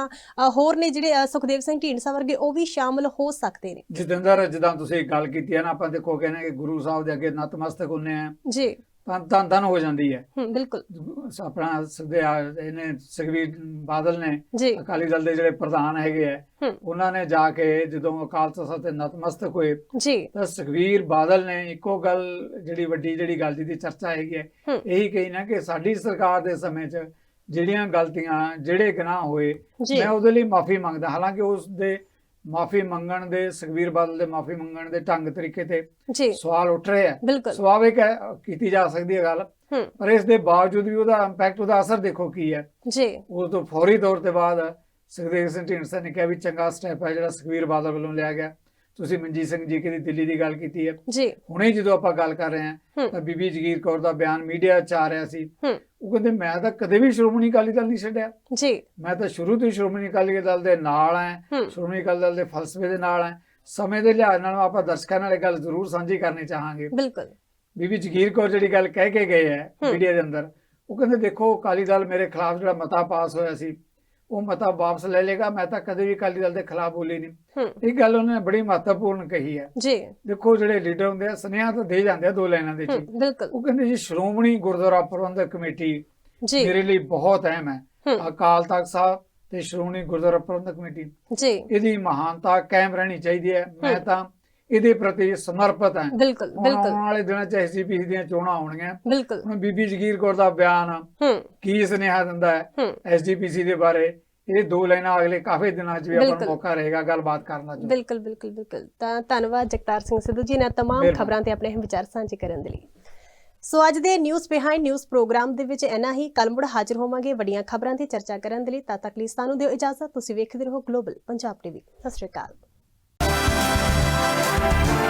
ਹੋਰ ਨੇ ਜਿਹੜੇ ਸੁਖਦੇਵ ਸਿੰਘ ਢੀਂਡਸਾ ਵਰਗੇ ਉਹ ਵੀ ਸ਼ਾਮਲ ਹੋ ਸਕਦੇ ਨੇ। ਜਤਿੰਦਰ ਜਿੱਦਾਂ ਤੁਸੀਂ ਗੱਲ ਕੀਤੀ ਹੈ ਨਾ ਆਪਾਂ ਦੇਖੋ ਕਹਿੰਦੇ ਕਿ ਗੁਰੂ ਸਾਹਿਬ ਦੇ ਅੱਗੇ ਨਤਮਸਤਕ ਹੁੰਨੇ ਆ। ਜੀ। ਤਾਂ ਤਾਂ ਤਨ ਹੋ ਜਾਂਦੀ ਹੈ। ਹੂੰ ਬਿਲਕੁਲ। ਆਪਣਾ ਇਹਨੇ ਸੁਖਬੀਰ ਬਾਦਲ ਨੇ ਅਕਾਲੀ ਦਲ ਦੇ ਜਿਹੜੇ ਪ੍ਰਧਾਨ ਹੈਗੇ ਆ ਉਹਨਾਂ ਨੇ ਜਾ ਕੇ ਜਦੋਂ ਅਕਾਲ ਤਖਤ ਤੇ ਨਤਮਸਤਕ ਹੋਏ ਜੀ। ਤਾਂ ਸੁਖਬੀਰ ਬਾਦਲ ਨੇ ਇੱਕੋ ਗੱਲ ਜਿਹੜੀ ਵੱਡੀ ਜਿਹੜੀ ਗੱਲ ਦੀ ਚਰਚਾ ਹੈਗੀ ਹੈ ਇਹੀ ਕਹੀ ਨਾ ਕਿ ਸਾਡੀ ਸਰਕਾਰ ਦੇ ਸਮੇਂ 'ਚ ਜਿਹੜੀਆਂ ਗਲਤੀਆਂ ਜਿਹੜੇ ਗੁਨਾਹ ਹੋਏ ਮੈਂ ਉਹਦੇ ਲਈ ਮਾਫੀ ਮੰਗਦਾ। ਹਾਲਾਂਕਿ ਉਸ ਦੇ ਮਾਫੀ ਮੰਗਣ ਦੇ ਸੁਖਬੀਰ ਬਾਦਲ ਦੇ ਮਾਫੀ ਮੰਗਣ ਦੇ ਢੰਗ ਤਰੀਕੇ ਤੇ ਸਵਾਲ ਉੱਠ ਰਹੇ ਆ। ਸੁਭਾਵਿਕ ਹੈ ਕੀਤੀ ਜਾ ਸਕਦੀ ਹੈ ਗੱਲ। ਪਰ ਇਸ ਦੇ ਬਾਵਜੂਦ ਵੀ ਉਹਦਾ ਇੰਪੈਕਟ ਉਹਦਾ ਅਸਰ ਦੇਖੋ ਕੀ ਹੈ। ਜੀ। ਉਸ ਤੋਂ ਫੌਰੀ ਤੌਰ ਤੇ ਬਾਅਦ ਸੁਖਦੇਵ ਸਿੰਘ ਢੀਂਡਸਾ ਨੇ ਕਿਹਾ ਵੀ ਚੰਗਾ ਸਟੈਪ ਹੈ ਜਿਹੜਾ ਸੁਖਬੀਰ ਬਾਦਲ ਵੱਲੋਂ ਲਿਆ ਗਿਆ। ਤੁਸੀਂ ਮਨਜੀਤ ਸਿੰਘ ਜੀ ਦੀ ਦਿੱਲੀ ਦੀ ਗੱਲ ਕੀਤੀ ਹੈ ਜੀ। ਹੁਣੇ ਜਦੋਂ ਆਪਾਂ ਗੱਲ ਕਰ ਰਹੇ ਹਾਂ ਹੂੰ। ਤਾਂ ਬੀਬੀ ਜਗੀਰ ਕੌਰ ਦਾ ਬਿਆਨ ਮੀਡੀਆ 'ਚ ਆ ਰਿਹਾ ਸੀ। ਹੂੰ। ਉਹ ਕਹਿੰਦੇ ਮੈਂ ਤਾਂ ਕਦੇ ਵੀ ਸ਼੍ਰੋਮਣੀ ਅਕਾਲੀ ਦਲ ਨਹੀਂ ਛੱਡਿਆ। ਜੀ। ਮੈਂ ਤਾਂ ਸ਼ੁਰੂ ਤੋਂ ਹੀ ਸ਼੍ਰੋਮਣੀ ਅਕਾਲੀ ਦਲ ਦੇ ਨਾਲ ਆਂ ਹੂੰ। ਸ਼੍ਰੋਮਣੀ ਅਕਾਲੀ ਦਲ ਦੇ ਫਲਸਫੇ ਦੇ ਨਾਲ ਆਂ ਸਮੇਂ ਦੇ ਲਿਹਾਜ਼ ਨਾਲ ਆਪਾਂ ਦਰਸ਼ਕਾਂ ਨਾਲ ਇਹ ਗੱਲ ਜ਼ਰੂਰ ਸਾਂਝੀ ਕਰਨੀ ਚਾਹਾਂਗੇ। ਬਿਲਕੁਲ। ਬੀਬੀ ਜਗੀਰ ਕੌਰ ਜਿਹੜੀ ਗੱਲ ਕਹਿ ਕੇ ਗਏ ਹੈ ਹੂੰ। ਮੀਡੀਆ ਦੇ ਅੰਦਰ ਉਹ ਕਹਿੰਦੇ ਦੇਖੋ ਅਕਾਲੀ ਦਲ ਮੇਰੇ ਖਿਲਾਫ ਜਿਹੜਾ ਮਤਾ ਪਾਸ ਹੋਇਆ ਸੀ ਉਹ ਮਤਾ ਵਾਪਸ ਲੈ ਲੇਗਾ ਮੈਂ ਤਾਂ ਕਦੇ ਵੀ ਅਕਾਲੀ ਦਲ ਦੇ ਖਿਲਾਫ ਬੋਲੀ ਨਹੀਂ। ਇਹ ਗੱਲ ਉਹਨੇ ਬੜੀ ਮਹੱਤਵਪੂਰਨ ਕਹੀ ਹੈ। ਜੀ। ਦੇਖੋ ਜਿਹੜੇ ਲੀਡਰ ਹੁੰਦੇ ਆ ਸੁਨੇਹਾ ਤਾਂ ਦੇ ਜਾਂਦੇ ਆ ਦੋ ਲਾਈਨਾਂ ਦੇ ਵਿੱਚ। ਬਿਲਕੁਲ। ਉਹ ਕਹਿੰਦੇ ਜੀ ਸ਼੍ਰੋਮਣੀ ਗੁਰਦੁਆਰਾ ਪ੍ਰਬੰਧਕ ਕਮੇਟੀ ਜੀ। ਮੇਰੇ ਲਈ ਬਹੁਤ ਅਹਿਮ ਹੈ। ਅਕਾਲ ਤਖਤ ਸਾਹਿਬ ਤੇ ਸ਼੍ਰੋਮਣੀ ਗੁਰਦੁਆਰਾ ਪ੍ਰਬੰਧਕ ਕਮੇਟੀ। ਜੀ। ਇਹਦੀ ਮਹਾਨਤਾ ਕਾਇਮ ਰਹਿਣੀ ਚਾਹੀਦੀ ਹੈ। ਮੈਂ। ਤਾਂ ਇਹਦੇ ਪ੍ਰਤੀ ਸਮਰਪਿਤ ਹਾਂ। ਬਿਲਕੁਲ ਬਿਲਕੁਲ। ਆਉਣ ਵਾਲੇ ਦਿਨਾਂ 'ਚ ਐਸਜੀਪੀ ਦੀਆਂ ਚੋਣਾਂ ਆਉਣਗੀਆਂ। ਬਿਲਕੁਲ। ਹੁਣ ਬੀਬੀ ਜਗੀਰ ਕੌਰ ਦਾ ਬਿਆਨ ਕੀ ਸੁਨੇਹਾ ਦਿੰਦਾ ਹੈ ਐਸਜੀਪੀਸੀ ਦੇ ਬਾਰੇ? ਇਹ ਦੋ ਲਾਈਨਾਂ ਅਗਲੇ ਕਾਫੀ ਦਿਨਾਂ 'ਚ ਵੀ ਆਪਾਂ ਨੂੰ। ਮੌਕਾ ਰਹੇਗਾ ਗੱਲਬਾਤ ਕਰਨ ਦਾ ਬਿਲਕੁਲ ਬਿਲਕੁਲ ਬਿਲਕੁਲ। ਤਾਂ ਧੰਨਵਾਦ ਜਗਤਾਰ ਸਿੰਘ ਸਿੱਧੂ ਜੀ ਨੇ ਤਮਾਮ। ਖਬਰਾਂ ਤੇ ਆਪਣੇ ਵਿਚਾਰ ਸਾਂਝੇ ਕਰਨ ਦੇ ਲਈ। ਸੋ ਅੱਜ ਦੇ ਨਿਊਜ਼ ਬਿਹਾਈਂਡ ਨਿਊਜ਼ ਪ੍ਰੋਗਰਾਮ ਦੇ ਵਿੱਚ ਇੰਨਾ ਹੀ। ਕੱਲ ਮੁੜ ਹਾਜ਼ਰ ਹੋਵਾਂਗੇ ਵੱਡੀਆਂ ਖਬਰਾਂ ਤੇ ਚਰਚਾ ਕਰਨ ਦੇ ਲਈ। ਤਦ ਤੱਕ ਲਈ ਸਾਨੂੰ ਦਿਓ ਇਜਾਜ਼ਤ। ਤੁਸੀਂ ਵੇਖਦੇ ਰਹੋ ਗਲੋਬਲ ਪੰਜਾਬ ਟੀਵੀ ਸਤਿ ਸ਼੍ਰੀ ਅਕਾਲ। Дякую.